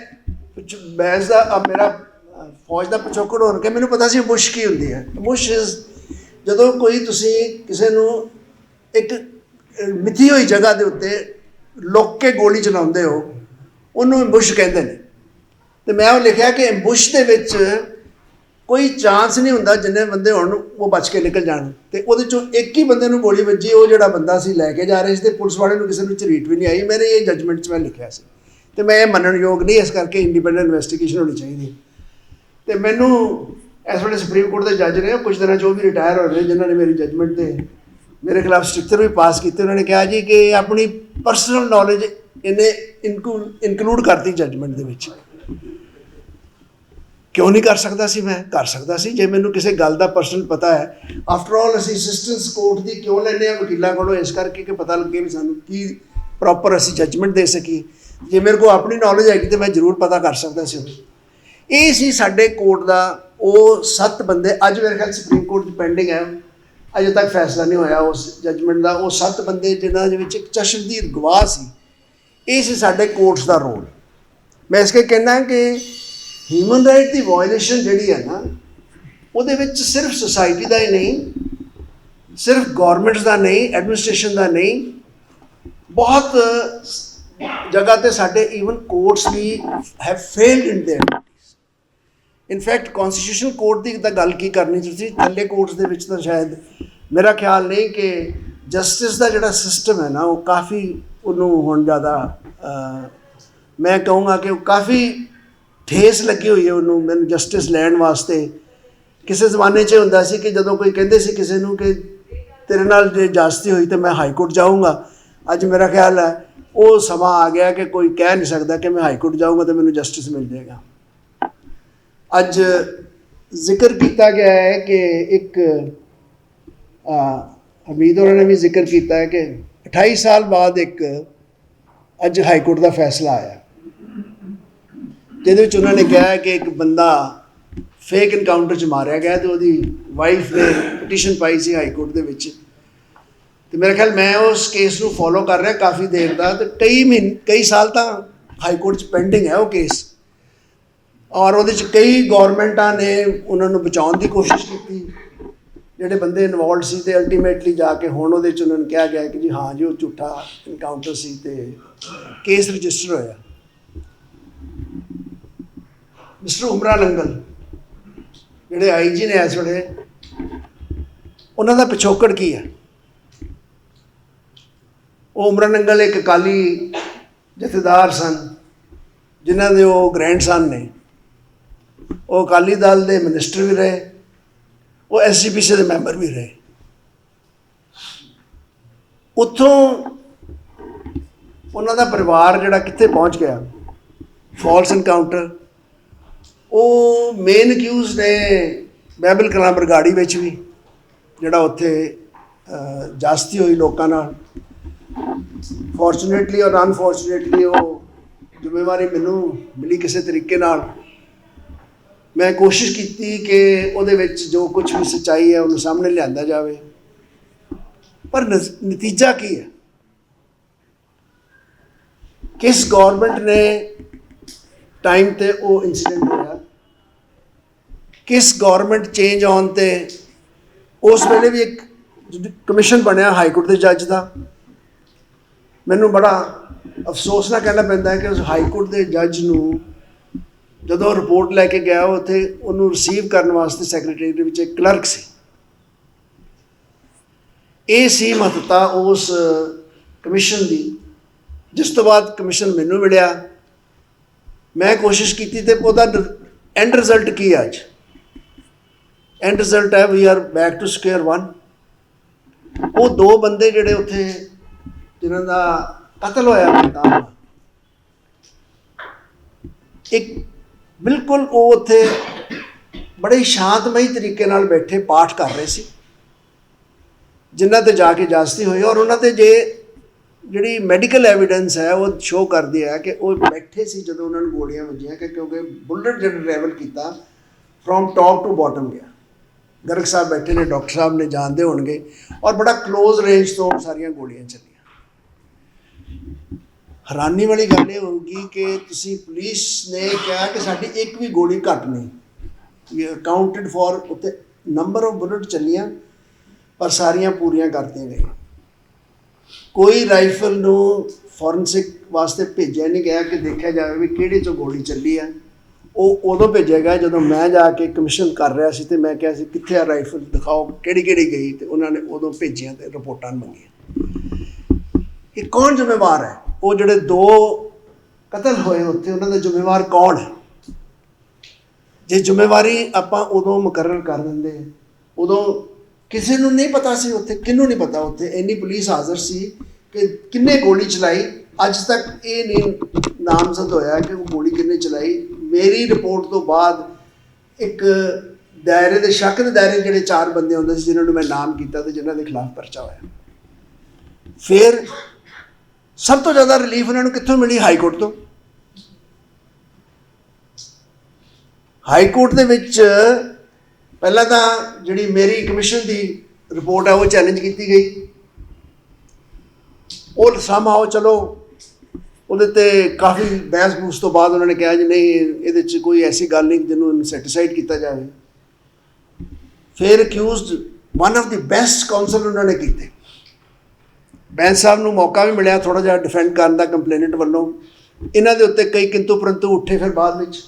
ਪਿਛ- ਬੈਂਸ ਦਾ ਮੇਰਾ ਫੌਜ ਦਾ ਪਿਛੋਕੜ ਹੋਣ ਕੇ ਮੈਨੂੰ ਪਤਾ ਸੀ ਮੁਸ਼ ਕੀ ਹੁੰਦੀ ਹੈ। ਮੁਸ਼ is ਜਦੋਂ ਕੋਈ ਤੁਸੀਂ ਕਿਸੇ ਨੂੰ ਇੱਕ ਮਿੱਥੀ ਹੋਈ ਜਗ੍ਹਾ ਦੇ ਉੱਤੇ ਲੋਕ ਕੇ ਗੋਲੀ ਚਲਾਉਂਦੇ ਹੋ, ਉਹਨੂੰ ਐਂਬੁਸ਼ ਕਹਿੰਦੇ ਨੇ। ਤੇ ਮੈਂ ਉਹ ਲਿਖਿਆ ਕਿ ਬੁਸ਼ ਦੇ ਵਿੱਚ ਕੋਈ ਚਾਂਸ ਨਹੀਂ ਹੁੰਦਾ ਜਿੰਨੇ ਬੰਦੇ ਹੋਣ ਉਹ ਬਚ ਕੇ ਨਿਕਲ ਜਾਣ। ਤੇ ਉਹਦੇ ਚੋਂ ਇੱਕ ਹੀ ਬੰਦੇ ਨੂੰ ਗੋਲੀ ਵੱਜੀ, ਉਹ ਜਿਹੜਾ ਬੰਦਾ ਸੀ ਲੈ ਕੇ ਜਾ ਰਹੇ ਸੀ ਤੇ ਪੁਲਿਸ ਵਾਲੇ ਨੂੰ ਕਿਸੇ ਨੂੰ ਚਰੀਟ ਵੀ ਨਹੀਂ ਆਈ। ਮੇਰੇ ਇਹ ਜੱਜਮੈਂਟ 'ਚ ਮੈਂ ਲਿਖਿਆ ਸੀ। ਤੇ ਮੈਂ ਇਹ ਮੰਨਣਯੋਗ ਨਹੀਂ, ਇਸ ਕਰਕੇ ਇੰਡੀਪੈਂਡੈਂਟ ਇਨਵੈਸਟੀਗੇਸ਼ਨ ਹੋਣੀ ਚਾਹੀਦੀ ਹੈ। ਤੇ ਮੈਨੂੰ ਇਸ ਵੇਲੇ ਸੁਪਰੀਮ ਕੋਰਟ ਦੇ ਜੱਜ ਨੇ ਕੁਝ ਦਿਨਾਂ 'ਚੋਂ ਵੀ ਰਿਟਾਇਰ ਹੋ ਰਹੇ ਜਿਨ੍ਹਾਂ ਨੇ ਮੇਰੀ ਜੱਜਮੈਂਟ ਤੇ ਮੇਰੇ ਖਿਲਾਫ ਸਟ੍ਰਿਕਚਰ ਵੀ ਪਾਸ ਕੀਤੇ। ਉਹਨਾਂ ਨੇ ਕਿਹਾ ਜੀ ਕਿ ਆਪਣੀ ਪਰਸਨਲ ਨੌਲੇਜ ਇਹਨੇ ਇਨਕਲੂਡ ਕਰਤੀ ਜੱਜਮੈਂਟ ਦੇ ਵਿੱਚ। ਕਿਉਂ ਨਹੀਂ ਕਰ ਸਕਦਾ ਸੀ ਮੈਂ? ਕਰ ਸਕਦਾ ਸੀ, ਜੇ ਮੈਨੂੰ ਕਿਸੇ ਗੱਲ ਦਾ ਪਰਸਨਲ ਪਤਾ ਹੈ। ਆਫਟਰ ਆਲ ਅਸੀਂ ਅਸਿਸਟੈਂਸ ਕੋਰਟ ਦੀ ਕਿਉਂ ਲੈਂਦੇ ਆ ਵਕੀਲਾਂ ਕੋਲੋਂ? ਇਸ ਕਰਕੇ ਕਿ ਪਤਾ ਲੱਗੇ ਵੀ ਸਾਨੂੰ ਕੀ ਪ੍ਰੋਪਰ ਅਸੀਂ ਜੱਜਮੈਂਟ ਦੇ ਸਕੀਏ। ਜੇ ਮੇਰੇ ਕੋਲ ਆਪਣੀ ਨੌਲੇਜ ਹੈਗੀ ਤੇ ਮੈਂ ਜ਼ਰੂਰ ਪਤਾ ਕਰ ਸਕਦਾ ਸੀ ਉਹਨੂੰ। ਇਹ ਸੀ ਸਾਡੇ ਕੋਰਟ ਦਾ, ਉਹ ਸੱਤ ਬੰਦੇ, ਅੱਜ ਮੇਰੇ ਖਿਆਲ ਸੁਪਰੀਮ ਕੋਰਟ 'ਚ ਪੈਂਡਿੰਗ ਹੈ। ਅਜੇ ਤੱਕ ਫੈਸਲਾ ਨਹੀਂ ਹੋਇਆ ਉਸ ਜੱਜਮੈਂਟ ਦਾ। ਉਹ ਸੱਤ ਬੰਦੇ ਜਿਨ੍ਹਾਂ ਦੇ ਵਿੱਚ ਇੱਕ ਚਸ਼ਮਦੀਦ ਗਵਾਹ ਸੀ। ਇਹ ਸੀ ਸਾਡੇ ਕੋਰਟਸ ਦਾ ਰੋਲ ਮੈਂ ਇਸ ਕੇ ਕਹਿਣਾ ਕਿ ਹਿਊਮਨ ਰਾਈਟ ਦੀ ਵਾਇਲੇਸ਼ਨ ਜਿਹੜੀ ਹੈ ਨਾ ਉਹਦੇ ਵਿੱਚ ਸਿਰਫ ਸੁਸਾਇਟੀ ਦਾ ਹੀ ਨਹੀਂ ਸਿਰਫ ਗਵਰਨਮੈਂਟਸ ਦਾ ਨਹੀਂ ਐਡਮਿਨਿਸਟ੍ਰੇਸ਼ਨ ਦਾ ਨਹੀਂ ਬਹੁਤ ਜਗ੍ਹਾ ਤੇ ਸਾਡੇ even courts we have failed in their duties in fact constitutional court ਦੀ ਤਾਂ ਗੱਲ ਕੀ ਕਰਨੀ ਤੁਸੀਂ ਥੱਲੇ ਕੋਰਟਸ ਦੇ ਵਿੱਚ ਤਾਂ ਸ਼ਾਇਦ ਮੇਰਾ ਖਿਆਲ ਨਹੀਂ ਕਿ ਜਸਟਿਸ ਦਾ ਜਿਹੜਾ ਸਿਸਟਮ ਹੈ ਨਾ ਉਹ ਕਾਫੀ ਉਹਨੂੰ ਹੁਣ ਜ਼ਿਆਦਾ ਅਹ, ਮੈਂ ਕਹੂੰਗਾ ਕਿ ਉਹ ਕਾਫੀ ਠੇਸ ਲੱਗੀ ਹੋਈ ਹੈ ਉਹਨੂੰ, ਮੈਨੂੰ ਜਸਟਿਸ ਲੈਣ ਵਾਸਤੇ। ਕਿਸੇ ਜ਼ਮਾਨੇ 'ਚ ਹੁੰਦਾ ਸੀ ਕਿ ਜਦੋਂ ਕੋਈ ਕਹਿੰਦੇ ਸੀ ਕਿਸੇ ਨੂੰ ਕਿ ਤੇਰੇ ਨਾਲ ਜੇ ਜਾਸਤੀ ਹੋਈ ਤੇ ਮੈਂ ਹਾਈ ਕੋਰਟ ਜਾਊਂਗਾ। ਅੱਜ ਮੇਰਾ ਖਿਆਲ ਹੈ ਉਹ ਸਮਾਂ ਆ ਗਿਆ ਕਿ ਕੋਈ ਕਹਿ ਨਹੀਂ ਸਕਦਾ ਕਿ ਮੈਂ ਹਾਈ ਕੋਰਟ ਜਾਊਂਗਾ ਤੇ ਮੈਨੂੰ ਜਸਟਿਸ ਮਿਲ ਜਾਏਗਾ। ਅੱਜ ਜ਼ਿਕਰ ਕੀਤਾ ਗਿਆ ਹੈ ਕਿ ਇੱਕ ਆ ਹਮੀਦ ਹੋਰਾਂ ਨੇ ਵੀ ਜ਼ਿਕਰ ਕੀਤਾ ਹੈ ਕਿ 28 ਸਾਲ ਬਾਅਦ ਇੱਕ ਅੱਜ ਹਾਈ ਕੋਰਟ ਦਾ ਫੈਸਲਾ ਆਇਆ। ਜਿਹਦੇ ਵਿੱਚ ਉਹਨਾਂ ਨੇ ਕਿਹਾ ਕਿ ਇੱਕ ਬੰਦਾ ਫੇਕ ਇਨਕਾਊਂਟਰ 'ਚ ਮਾਰਿਆ ਗਿਆ ਤੇ ਉਹਦੀ ਵਾਈਫ ਨੇ ਪਟੀਸ਼ਨ ਪਾਈ ਸੀ ਹਾਈ ਕੋਰਟ ਦੇ ਵਿੱਚ। ਤੇ ਮੇਰੇ ਖਿਆਲ ਮੈਂ ਉਸ ਕੇਸ ਨੂੰ ਫੋਲੋ ਕਰ ਰਿਹਾ ਕਾਫੀ ਦੇਰ ਦਾ ਤੇ ਕਈ ਮਹੀਨੇ, ਕਈ ਸਾਲ ਤਾਂ ਹਾਈ ਕੋਰਟ 'ਚ ਪੈਂਡਿੰਗ ਹੈ ਉਹ ਕੇਸ ਔਰ ਉਹਦੇ 'ਚ ਕਈ ਗਵਰਨਮੈਂਟਾਂ ਨੇ ਉਹਨਾਂ ਨੂੰ ਬਚਾਉਣ ਦੀ ਕੋਸ਼ਿਸ਼ ਕੀਤੀ। ਜਿਹੜੇ ਬੰਦੇ ਇਨਵੋਲਡ ਸੀ ਤੇ ਅਲਟੀਮੇਟਲੀ ਜਾ ਕੇ ਹੁਣ ਉਹਦੇ 'ਚ ਉਹਨਾਂ ਨੂੰ ਕਿਹਾ ਗਿਆ ਕਿ ਜੀ ਹਾਂ ਜੀ, ਉਹ ਝੂਠਾ ਇਨਕਾਊਂਟਰ ਸੀ ਤੇ ਕੇਸ ਰਜਿਸਟਰ ਹੋਇਆ। ਮਿਸਟਰ ਉਮਰਾ ਨੰਗਲ ਜਿਹੜੇ ਆਈਜੀ ਨੇ ਇਸ ਵੇਲੇ, ਉਹਨਾਂ ਦਾ ਪਿਛੋਕੜ ਕੀ ਹੈ ਉਹ ਉਮਰਾ ਨੰਗਲ ਇੱਕ ਅਕਾਲੀ ਜਥੇਦਾਰ ਸਨ, ਜਿਨ੍ਹਾਂ ਦੇ ਉਹ ਗ੍ਰੈਂਡਸਨ ਨੇ। ਉਹ ਅਕਾਲੀ ਦਲ ਦੇ ਮਿਨਿਸਟਰ ਵੀ ਰਹੇ, ਉਹ ਐਸਜੀਪੀਸੀ ਦੇ ਮੈਂਬਰ ਵੀ ਰਹੇ। ਉੱਥੋਂ ਉਹਨਾਂ ਦਾ ਪਰਿਵਾਰ ਜਿਹੜਾ ਕਿੱਥੇ ਪਹੁੰਚ ਗਿਆ? ਫਾਲਸ ਇਨਕਾਊਂਟਰ ਉਹ ਮੇਨ ਅਕਿਊਜ਼ ਨੇ ਬਹਿਬਲ ਕਲਾਂ ਬਰਗਾੜੀ ਵਿੱਚ ਵੀ, ਜਿਹੜਾ ਉੱਥੇ ਜਾਸਤੀ ਹੋਈ ਲੋਕਾਂ ਨਾਲ। ਫੋਰਚੂਨੇਟਲੀ ਔਰ ਅਨਫੋਰਚੂਨੇਟਲੀ ਉਹ ਜ਼ਿੰਮੇਵਾਰੀ ਮੈਨੂੰ ਮਿਲੀ ਕਿਸੇ ਤਰੀਕੇ ਨਾਲ। ਮੈਂ ਕੋਸ਼ਿਸ਼ ਕੀਤੀ ਕਿ ਉਹਦੇ ਵਿੱਚ ਜੋ ਕੁਝ ਵੀ ਸੱਚਾਈ ਹੈ ਉਹਨੂੰ ਸਾਹਮਣੇ ਲਿਆਂਦਾ ਜਾਵੇ। ਪਰ ਨਤੀਜਾ ਕੀ ਹੈ? ਕਿਸ ਗਵਰਨਮੈਂਟ ਨੇ ਟਾਈਮ ਤੇ ਉਹ ਇਨਸੀਡੈਂਟ ਹੋਇਆ। ਕਿਸ ਗਵਰਨਮੈਂਟ ਚੇਂਜ ਆਉਣ ਤੇ ਉਸ ਵੇਲੇ ਵੀ ਇੱਕ ਕਮਿਸ਼ਨ ਬਣਿਆ ਹਾਈ ਕੋਰਟ ਦੇ ਜੱਜ ਦਾ। ਮੈਨੂੰ ਬੜਾ ਅਫਸੋਸ ਨਾਲ ਕਹਿਣਾ ਪੈਂਦਾ ਹੈ ਕਿ ਉਸ ਹਾਈ ਕੋਰਟ ਦੇ ਜੱਜ ਨੂੰ ਜਦੋਂ ਰਿਪੋਰਟ ਲੈ ਕੇ ਗਿਆ ਉੱਥੇ, ਉਹਨੂੰ ਰਿਸੀਵ ਕਰਨ ਵਾਸਤੇ ਸੈਕਟਰੀ ਦੇ ਵਿੱਚ ਇੱਕ ਕਲਰਕ ਸੀ। ਇਹ ਸੀ ਮਹੱਤਤਾ ਉਸ ਕਮਿਸ਼ਨ ਦੀ। ਜਿਸ ਤੋਂ ਬਾਅਦ ਕਮਿਸ਼ਨ ਮੈਨੂੰ ਮਿਲਿਆ। ਮੈਂ ਕੋਸ਼ਿਸ਼ ਕੀਤੀ ਤੇ ਉਹਦਾ ਐਂਡ ਰਿਜ਼ਲਟ ਕੀ ਹੈ ਅੱਜ? ਐਂਡ ਰਿਜ਼ਲਟ ਹੈ we are back to square 1 ਉਹ ਦੋ ਬੰਦੇ ਜਿਹੜੇ ਉੱਥੇ, ਜਿਨ੍ਹਾਂ ਦਾ ਕਤਲ ਹੋਇਆ ਬਲਤਾਨ ਇੱਕ ਬਿਲਕੁਲ ਉਹ ਉੱਥੇ ਬੜੇ ਸ਼ਾਂਤਮਈ ਤਰੀਕੇ ਨਾਲ ਬੈਠੇ, ਪਾਠ ਕਰ ਰਹੇ ਸੀ। ਜਿਨ੍ਹਾਂ ਤੇ ਜਾ ਕੇ ਜਾਸਤੀ ਹੋਈ, ਔਰ ਉਹਨਾਂ ਤੇ ਜੇ ਜਿਹੜੀ ਮੈਡੀਕਲ ਐਵੀਡੈਂਸ ਹੈ ਉਹ ਸ਼ੋਅ ਕਰਦੀ ਹੈ ਕਿ ਉਹ ਬੈਠੇ ਸੀ ਜਦੋਂ ਉਹਨਾਂ ਨੂੰ ਗੋਲੀਆਂ ਵੱਜੀਆਂ ਕਿ ਕਿਉਂਕਿ ਬੁਲਟ ਜਿਹੜਾ ਟਰੈਵਲ ਕੀਤਾ ਫਰੋਮ ਟੌਪ ਟੂ ਬਾਟਮ ਗਿਆ ਗਰਗ ਸਾਹਿਬ ਬੈਠੇ ਨੇ ਡਾਕਟਰ ਸਾਹਿਬ ਨੇ ਜਾਣਦੇ ਹੋਣਗੇ ਔਰ ਬੜਾ ਕਲੋਜ਼ ਰੇਂਜ ਤੋਂ ਸਾਰੀਆਂ ਗੋਲੀਆਂ ਚੱਲੀਆਂ ਹੈਰਾਨੀ ਵਾਲੀ ਗੱਲ ਇਹ ਹੋਊਗੀ ਕਿ ਤੁਸੀਂ ਪੁਲਿਸ ਨੇ ਕਿਹਾ ਕਿ ਸਾਡੀ ਇੱਕ ਵੀ ਗੋਲੀ ਘੱਟ ਨਹੀਂ ਵੀ ਅਕਾਊਂਟਡ ਫॉर ਉਤੇ ਨੰਬਰ ਆਫ ਬੁਲਟ ਚੱਲੀਆਂ ਪਰ ਸਾਰੀਆਂ ਪੂਰੀਆਂ ਕਰਤੀਆਂ ਗਈਆਂ ਕੋਈ ਰਾਈਫਲ ਨੂੰ ਫੋਰੈਂਸਿਕ ਵਾਸਤੇ ਭੇਜਿਆ ਨਹੀਂ ਗਿਆ ਕਿ ਦੇਖਿਆ ਜਾਵੇ ਵੀ ਕਿਹੜੇ ਚੋਂ ਗੋਲੀ ਚੱਲੀ ਆ। ਉਹ ਉਦੋਂ ਭੇਜਿਆ ਗਿਆ ਜਦੋਂ ਮੈਂ ਜਾ ਕੇ ਕਮਿਸ਼ਨ ਕਰ ਰਿਹਾ ਸੀ ਤੇ ਮੈਂ ਕਿਹਾ ਸੀ, ਕਿੱਥੇ ਆ ਰਾਈਫਲ? ਦਿਖਾਓ ਕਿਹੜੀ ਕਿਹੜੀ ਗਈ ਤੇ ਉਹਨਾਂ ਨੇ ਉਦੋਂ ਭੇਜੀਆਂ ਤੇ ਰਿਪੋਰਟਾਂ ਮੰਗੀਆਂ। ਇਹ ਕੌਣ ਜ਼ਿੰਮੇਵਾਰ ਹੈ? ਉਹ ਜਿਹੜੇ ਦੋ ਕਤਲ ਹੋਏ ਉੱਥੇ, ਉਹਨਾਂ ਦਾ ਜ਼ਿੰਮੇਵਾਰ ਕੌਣ ਹੈ? ਜੇ ਜ਼ਿੰਮੇਵਾਰੀ ਆਪਾਂ ਉਦੋਂ ਮੁਕਰਰ ਕਰ ਦਿੰਦੇ ਉਦੋਂ ਕਿਸੇ ਨੂੰ ਨਹੀਂ ਪਤਾ ਸੀ ਉੱਥੇ, ਕਿਹਨੂੰ ਨਹੀਂ ਪਤਾ ਉੱਥੇ, ਇੰਨੀ ਪੁਲਿਸ ਹਾਜ਼ਰ ਸੀ ਕਿ ਕਿੰਨੇ ਗੋਲੀ ਚਲਾਈ। ਅੱਜ ਤੱਕ ਇਹ ਨਹੀਂ ਨਾਮਜ਼ਦ ਹੋਇਆ ਕਿ ਉਹ ਗੋਲੀ ਕਿੰਨੇ ਚਲਾਈ। ਮੇਰੀ ਰਿਪੋਰਟ ਤੋਂ ਬਾਅਦ ਇੱਕ ਦਾਇਰੇ ਦੇ, ਸ਼ੱਕ ਦੇ ਦਾਇਰੇ ਜਿਹੜੇ ਚਾਰ ਬੰਦੇ ਹੁੰਦੇ ਸੀ, ਜਿਨ੍ਹਾਂ ਨੂੰ ਮੈਂ ਨਾਮ ਕੀਤਾ ਤੇ ਜਿਨ੍ਹਾਂ ਦੇ ਖਿਲਾਫ ਪਰਚਾ ਹੋਇਆ। ਫਿਰ ਸਭ ਤੋਂ ਜ਼ਿਆਦਾ ਰਿਲੀਫ ਉਹਨਾਂ ਨੂੰ ਕਿੱਥੋਂ ਮਿਲੀ? ਹਾਈ ਕੋਰਟ ਤੋਂ। ਹਾਈ ਕੋਰਟ ਦੇ ਵਿੱਚ ਪਹਿਲਾਂ ਤਾਂ ਜਿਹੜੀ ਮੇਰੀ ਕਮਿਸ਼ਨ ਦੀ ਰਿਪੋਰਟ ਹੈ ਉਹ ਚੈਲੰਜ ਕੀਤੀ ਗਈ। ਉਹ ਸਮਾਓ ਚਲੋ, ਉਹਦੇ ਤੇ ਕਾਫੀ ਬਹਿਸ ਬੂਸ ਤੋਂ ਬਾਅਦ ਉਹਨਾਂ ਨੇ ਕਿਹਾ ਜੀ, ਨਹੀਂ, ਇਹਦੇ 'ਚ ਕੋਈ ਐਸੀ ਗੱਲ ਨਹੀਂ ਜਿਹਨੂੰ ਸੈਟੀਸਫਾਈਡ ਕੀਤਾ ਜਾਵੇ। ਫਿਰ accused one of the best counsel ਉਹਨਾਂ ਨੇ ਕੀਤੇ। ਬੈਂਸ ਸਾਹਿਬ ਨੂੰ ਮੌਕਾ ਵੀ ਮਿਲਿਆ ਥੋੜਾ ਜਿਹਾ ਡਿਫੈਂਡ ਕਰਨ ਦਾ ਕੰਪਲੇਨੈਂਟ ਵੱਲੋਂ। ਇਹਨਾਂ ਦੇ ਉੱਤੇ ਕਈ ਕਿੰਤੂ ਪਰੰਤੂ ਉੱਠੇ ਫਿਰ ਬਾਅਦ ਵਿੱਚ।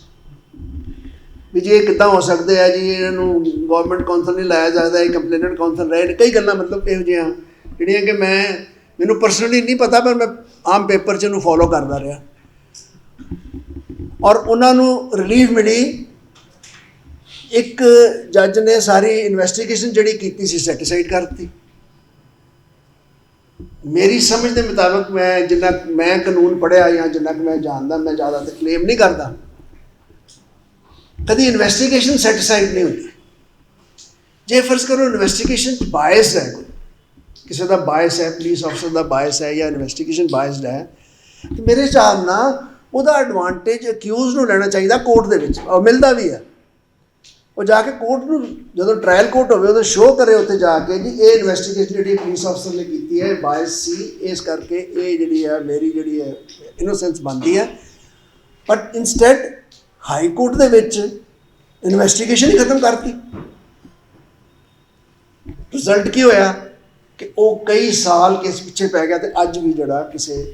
ਵੀ ਜੀ ਇਹ ਕਿੱਦਾਂ ਹੋ ਸਕਦੇ ਆ ਜੀ, ਇਹਨਾਂ ਨੂੰ ਗਵਰਨਮੈਂਟ ਕਾਉਂਸਲ ਨਹੀਂ ਲਾਇਆ ਜਾਂਦਾ, ਇਹ ਕੰਪਲੇਨੈਂਟ ਕਾਉਂਸਲ ਰਹੇ ਨੇ ਕਈ ਗੱਲਾਂ ਮਤਲਬ ਇਹੋ ਜਿਹੀਆਂ ਜਿਹੜੀਆਂ ਕਿ ਮੈਂ, ਮੈਨੂੰ ਪਰਸਨਲੀ ਨਹੀਂ ਪਤਾ, ਪਰ ਮੈਂ ਆਮ ਪੇਪਰ 'ਚ ਇਹਨੂੰ ਫੋਲੋ ਕਰਦਾ ਰਿਹਾ। ਔਰ ਉਹਨਾਂ ਨੂੰ ਰਿਲੀਫ ਮਿਲੀ। ਇੱਕ ਜੱਜ ਨੇ ਸਾਰੀ ਇਨਵੈਸਟੀਗੇਸ਼ਨ ਜਿਹੜੀ ਕੀਤੀ ਸੀ ਸੈਟੀਸਫਾਈਡ ਕਰਤੀ। ਮੇਰੀ ਸਮਝ ਦੇ ਮੁਤਾਬਕ ਮੈਂ, ਜਿੰਨਾ ਮੈਂ ਕਾਨੂੰਨ ਪੜ੍ਹਿਆ ਜਾਂ ਜਿੰਨਾ ਕੁ ਮੈਂ ਜਾਣਦਾ, ਮੈਂ ਜ਼ਿਆਦਾ ਤੇ ਕਲੇਮ ਨਹੀਂ ਕਰਦਾ। ਕਦੀ ਇਨਵੈਸਟੀਗੇਸ਼ਨ ਸੈਟੀਸਫਾਈਡ ਨਹੀਂ ਹੁੰਦੀ। ਜੇ ਫਰਜ਼ ਕਰੋ ਇਨਵੈਸਟੀਗੇਸ਼ਨ ਬਾਇਸ ਹੈ ਕੋਈ, ਕਿਸੇ ਦਾ ਬਾਇਸ ਹੈ ਪੁਲਿਸ ਅਫਸਰ ਦਾ ਬਾਇਸ ਹੈ ਜਾਂ ਇਨਵੈਸਟੀਗੇਸ਼ਨ ਬਾਇਸਡ ਹੈ, ਤੇ ਮੇਰੇ ਹਿਸਾਬ ਨਾਲ ਉਹਦਾ ਐਡਵਾਂਟੇਜ ਅਕਿਊਜ਼ ਨੂੰ ਲੈਣਾ ਚਾਹੀਦਾ ਕੋਰਟ ਦੇ ਵਿੱਚ, ਔਰ ਮਿਲਦਾ ਵੀ ਹੈ। ਉਹ ਜਾ ਕੇ ਕੋਰਟ ਨੂੰ, ਜਦੋਂ ਟ੍ਰਾਇਲ ਕੋਰਟ ਹੋਵੇ ਉਦੋਂ ਸ਼ੋਅ ਕਰੇ ਉੱਥੇ ਜਾ ਕੇ ਜੀ, ਇਹ ਇਨਵੈਸਟੀਗੇਸ਼ਨ ਜਿਹੜੀ ਪੁਲਿਸ ਅਫਸਰ ਨੇ ਕੀਤੀ ਹੈ ਬਾਇਸ ਸੀ, ਇਸ ਕਰਕੇ ਇਹ ਜਿਹੜੀ ਹੈ, ਮੇਰੀ ਜਿਹੜੀ ਹੈ ਇਨੋਸੈਂਸ ਬਣਦੀ ਹੈ। ਬਟ ਇਨਸਟੈਡ ਹਾਈ ਕੋਰਟ ਦੇ ਵਿੱਚ ਇਨਵੈਸਟੀਗੇਸ਼ਨ ਹੀ ਖਤਮ ਕਰਤੀ। ਰਿਜ਼ਲਟ ਕੀ ਹੋਇਆ ਕਿ ਉਹ ਕਈ ਸਾਲ ਕਿਸ ਪਿੱਛੇ ਪੈ ਗਿਆ ਤੇ ਅੱਜ ਵੀ ਜਿਹੜਾ ਕਿਸੇ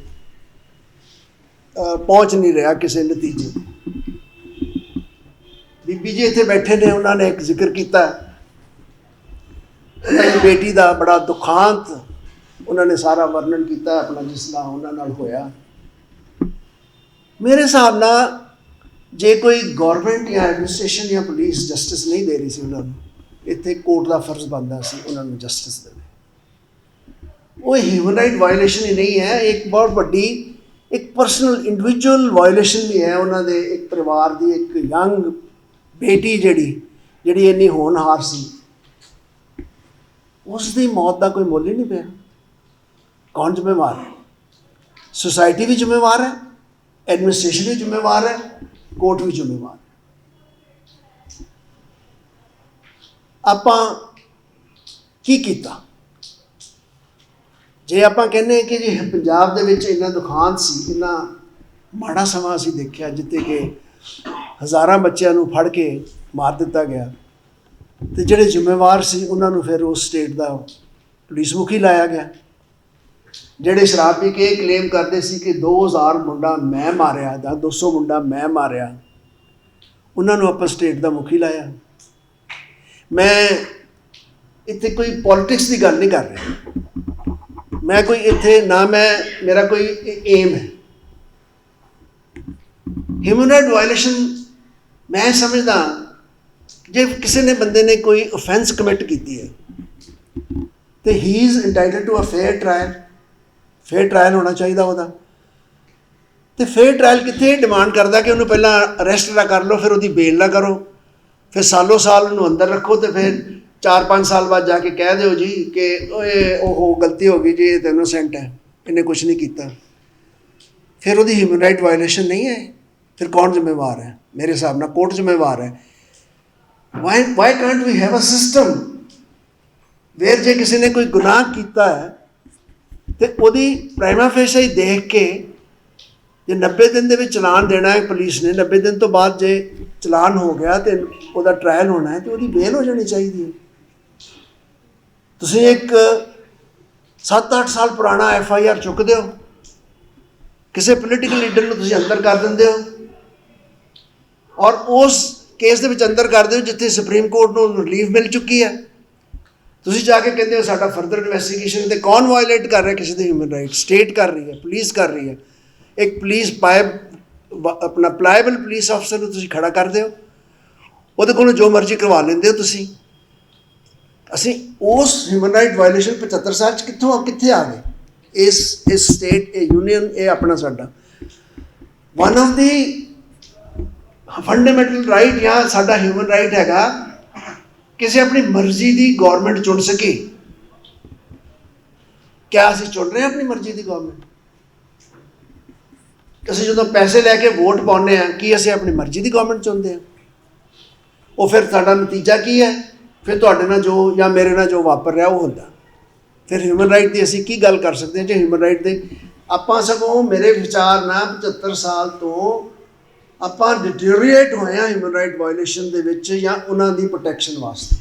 ਪਹੁੰਚ ਨਹੀਂ ਰਿਹਾ ਕਿਸੇ ਨਤੀਜੇ ਬੀਬੀ ਜੀ ਇੱਥੇ ਬੈਠੇ ਨੇ, ਉਹਨਾਂ ਨੇ ਇੱਕ ਜ਼ਿਕਰ ਕੀਤਾ। ਉਹਨਾਂ ਬੇਟੀ ਦਾ ਬੜਾ ਦੁਖਾਂਤ ਉਹਨਾਂ ਨੇ ਸਾਰਾ ਵਰਣਨ ਕੀਤਾ, ਆਪਣਾ ਜਿਸ ਤਰ੍ਹਾਂ ਉਹਨਾਂ ਨਾਲ ਹੋਇਆ। ਮੇਰੇ ਹਿਸਾਬ ਨਾਲ ਜੇ ਕੋਈ ਗਵਰਨਮੈਂਟ ਜਾਂ ਐਡਮਿਨਿਸਟ੍ਰੇਸ਼ਨ ਜਾਂ ਪੁਲਿਸ ਜਸਟਿਸ ਨਹੀਂ ਦੇ ਰਹੀ ਸੀ ਉਹਨਾਂ ਨੂੰ, ਇੱਥੇ ਕੋਰਟ ਦਾ ਫਰਜ਼ ਬਣਦਾ ਸੀ ਉਹਨਾਂ ਨੂੰ ਜਸਟਿਸ ਦੇਵੇ। ਉਹ ਹਿਊਮਨ ਰਾਈਟ ਵਾਇਓਲੇਸ਼ਨ ਹੀ ਨਹੀਂ ਹੈ, ਇੱਕ ਬਹੁਤ ਵੱਡੀ, ਇੱਕ ਪਰਸਨਲ ਇੰਡੀਵਿਜੂਅਲ ਵਾਇਓਲੇਸ਼ਨ ਵੀ ਹੈ ਉਹਨਾਂ ਦੇ, ਇੱਕ ਪਰਿਵਾਰ ਦੀ, ਇੱਕ ਯੰਗ ਬੇਟੀ ਜਿਹੜੀ ਜਿਹੜੀ ਇੰਨੀ ਹੋਣਹਾਰ ਸੀ। ਉਸ ਦੀ ਮੌਤ ਦਾ ਕੋਈ ਮੁੱਲ ਹੀ ਨਹੀਂ ਪਿਆ। ਕੌਣ ਜ਼ਿੰਮੇਵਾਰ ਹੈ? ਸੁਸਾਇਟੀ ਵੀ ਜ਼ਿੰਮੇਵਾਰ ਹੈ ਐਡਮਿਨਿਸਟ੍ਰੇਸ਼ਨ ਵੀ ਜ਼ਿੰਮੇਵਾਰ ਹੈ ਕੋਰਟ ਵੀ ਜ਼ਿੰਮੇਵਾਰ ਆਪਾਂ ਕੀ ਕੀਤਾ? ਜੇ ਆਪਾਂ ਕਹਿੰਦੇ ਕਿ ਜੀ ਪੰਜਾਬ ਦੇ ਵਿੱਚ ਇੰਨਾ ਦੁਖਾਂਤ ਸੀ, ਇੰਨਾ ਮਾੜਾ ਸਮਾਂ ਅਸੀਂ ਦੇਖਿਆ, ਜਿੱਥੇ ਕਿ ਹਜ਼ਾਰਾਂ ਬੱਚਿਆਂ ਨੂੰ ਫੜ ਕੇ ਮਾਰ ਦਿੱਤਾ ਗਿਆ, ਤੇ ਜਿਹੜੇ ਜ਼ਿੰਮੇਵਾਰ ਸੀ, ਉਹਨਾਂ ਨੂੰ ਫਿਰ ਉਸ ਸਟੇਟ ਦਾ ਪੁਲਿਸ ਮੁਖੀ ਲਾਇਆ ਗਿਆ। ਜਿਹੜੇ ਸ਼ਰਾਬ ਪੀ ਕੇ ਕਲੇਮ ਕਰਦੇ ਸੀ ਕਿ 2000 ਮੁੰਡਾ ਮੈਂ ਮਾਰਿਆ ਜਾਂ 200 ਮੁੰਡਾ ਮੈਂ ਮਾਰਿਆ, ਉਹਨਾਂ ਨੂੰ ਆਪਾਂ ਸਟੇਟ ਦਾ ਮੁਖੀ ਲਾਇਆ। ਮੈਂ ਇੱਥੇ ਕੋਈ ਪੋਲਿਟਿਕਸ ਦੀ ਗੱਲ ਨਹੀਂ ਕਰ ਰਿਹਾ। ਮੈਂ ਕੋਈ ਇੱਥੇ ਨਾ ਮੈਂ, ਮੇਰਾ ਕੋਈ ਏਮ ਹੈ। ਹਿਊਮਨ ਰਾਈਟ ਵਾਇਲੇਸ਼ਨ ਮੈਂ ਸਮਝਦਾ ਜੇ ਕਿਸੇ ਨੇ ਬੰਦੇ ਨੇ ਕੋਈ ਅਫੈਂਸ ਕਮਿਟ ਕੀਤੀ ਹੈ, ਤੇ he is entitled to a fair trial fair trial ਹੋਣਾ ਚਾਹੀਦਾ ਉਹਦਾ। ਤੇ ਫੇਅਰ ਟ੍ਰਾਇਲ ਕਿੱਥੇ ਡਿਮਾਂਡ ਕਰਦਾ ਕਿ ਉਹਨੂੰ ਪਹਿਲਾਂ ਅਰੈਸਟ ਨਾ ਕਰ ਲਓ, ਫਿਰ ਉਹਦੀ ਬੇਲ ਨਾ ਕਰੋ। ਫਿਰ ਸਾਲੋ ਸਾਲ ਉਹਨੂੰ ਅੰਦਰ ਰੱਖੋ ਤੇ ਫਿਰ 4-5 ਸਾਲ ਬਾਅਦ ਜਾ ਕੇ ਕਹਿ ਦਿਓ ਜੀ ਕਿ ਓਏ, ਉਹ ਗਲਤੀ ਹੋ ਗਈ ਜੀ, ਇਹ ਤਾਂ ਇਨੋਸੈਂਟ ਹੈ, ਇਹਨੇ ਕੁਝ ਨਹੀਂ ਕੀਤਾ। ਫਿਰ ਉਹਦੀ ਹਿਊਮਨ ਰਾਈਟ ਵਾਇਲੇਸ਼ਨ ਨਹੀਂ ਹੈ, ਫਿਰ ਕੌਣ ਜ਼ਿੰਮੇਵਾਰ ਹੈ? ਮੇਰੇ ਹਿਸਾਬ ਨਾਲ ਕੋਰਟ ਜ਼ਿੰਮੇਵਾਰ ਹੈ। Why why can't we have a system where ਜੇ ਕਿਸੇ ਨੇ ਕੋਈ ਗੁਨਾਹ ਕੀਤਾ ਹੈ ਤੇ ਉਹਦੀ ਪ੍ਰਾਈਮਾ ਫੇਸ਼ਾ ਹੀ ਦੇਖ ਕੇ ਜੇ 90 ਦਿਨ ਦੇ ਵਿੱਚ ਚਲਾਨ ਦੇਣਾ ਹੈ ਪੁਲਿਸ ਨੇ 90 ਦਿਨ ਤੋਂ ਬਾਅਦ ਜੇ ਚਲਾਨ ਹੋ ਗਿਆ ਤੇ ਉਹਦਾ ਟ੍ਰਾਇਲ ਹੋਣਾ ਹੈ ਤੇ ਉਹਦੀ ਬੇਲ ਹੋ ਜਾਣੀ ਚਾਹੀਦੀ ਹੈ। ਤੁਸੀਂ ਇੱਕ 7-8 ਸਾਲ ਪੁਰਾਣਾ ਐਫ ਆਈ ਆਰ ਚੁੱਕਦੇ ਹੋ। ਕਿਸੇ ਪੋਲੀਟੀਕਲ ਲੀਡਰ ਨੂੰ ਤੁਸੀਂ ਅੰਦਰ ਕਰ ਦਿੰਦੇ ਹੋ। ਔਰ ਉਸ ਕੇਸ ਦੇ ਵਿੱਚ ਅੰਦਰ ਕਰ ਦਿਓ ਜਿੱਥੇ ਸੁਪਰੀਮ ਕੋਰਟ ਨੂੰ ਰਿਲੀਫ ਮਿਲ ਚੁੱਕੀ ਹੈ। ਤੁਸੀਂ ਜਾ ਕੇ ਕਹਿੰਦੇ ਹੋ ਸਾਡਾ ਫਰਦਰ ਇਨਵੈਸਟੀਗੇਸ਼ਨ ਤੇ ਕੌਣ ਵਾਇਲੇਟ ਕਰ ਰਿਹਾ ਕਿਸੇ ਦੇ ਹਿਊਮਨ ਰਾਈਟ ਸਟੇਟ ਕਰ ਰਹੀ ਹੈ ਪੁਲਿਸ ਕਰ ਰਹੀ ਹੈ। ਇੱਕ ਪੁਲਿਸ ਪਾਇਬ ਆਪਣਾ ਪਲਾਇਬਲ ਪੁਲਿਸ ਅਫਸਰ ਨੂੰ ਤੁਸੀਂ ਖੜਾ ਕਰਦੇ ਹੋ। ਉਹਦੇ ਕੋਲੋਂ ਜੋ ਮਰਜ਼ੀ ਕਰਵਾ ਲੈਂਦੇ ਹੋ ਤੁਸੀਂ। ਅਸੀਂ ਉਸ ਹਿਊਮਨ ਰਾਈਟ ਵਾਇਲੇਸ਼ਨ 75 ਸਾਲ ਚ ਕਿੱਥੋਂ ਕਿੱਥੇ ਆ ਗਏ? ਇਸ ਇਸ ਸਟੇਟ ਇਹ ਯੂਨੀਅਨ ਇਹ ਆਪਣਾ ਸਾਡਾ। One of the fundamental right ਜਾਂ ਸਾਡਾ ਹਿਊਮਨ ਰਾਈਟ ਹੈਗਾ ਕਿਸੇ ਆਪਣੀ ਮਰਜ਼ੀ ਦੀ ਗਵਰਨਮੈਂਟ ਚੁਣ ਸਕੇ। ਕਿਆ ਅਸੀਂ ਚੁਣ ਰਹੇ ਹਾਂ ਆਪਣੀ ਮਰਜ਼ੀ ਦੀ ਗਵਰਨਮੈਂਟ ਅਸੀਂ ਜਦੋਂ ਪੈਸੇ ਲੈ ਕੇ ਵੋਟ ਪਾਉਂਦੇ ਆ ਕੀ ਅਸੀਂ ਆਪਣੀ ਮਰਜ਼ੀ ਦੀ ਗਵਰਨਮੈਂਟ ਚੁਣਦੇ ਆ ਉਹ ਫਿਰ ਸਾਡਾ ਨਤੀਜਾ ਕੀ ਹੈ? ਫਿਰ ਤੁਹਾਡੇ ਨਾਲ ਜੋ ਜਾਂ ਮੇਰੇ ਨਾਲ ਜੋ ਵਾਪਰ ਰਿਹਾ ਉਹ ਹੁੰਦਾ। ਫਿਰ ਹਿਊਮਨ ਰਾਈਟ ਦੀ ਅਸੀਂ ਕੀ ਗੱਲ ਕਰ ਸਕਦੇ ਹਾਂ? ਜੇ ਹਿਊਮਨ ਰਾਈਟ ਦੇ ਆਪਾਂ ਸਗੋਂ ਮੇਰੇ ਵਿਚਾਰ ਨਾਲ 75 ਸਾਲ ਤੋਂ ਆਪਾਂ ਡਿਟੀਰੀਏਟ ਹੋਏ ਆ ਹਿਊਮਨ ਰਾਈਟ ਵਾਇਓਲੇਸ਼ਨ ਦੇ ਵਿੱਚ ਜਾਂ ਉਹਨਾਂ ਦੀ ਪ੍ਰੋਟੈਕਸ਼ਨ ਵਾਸਤੇ।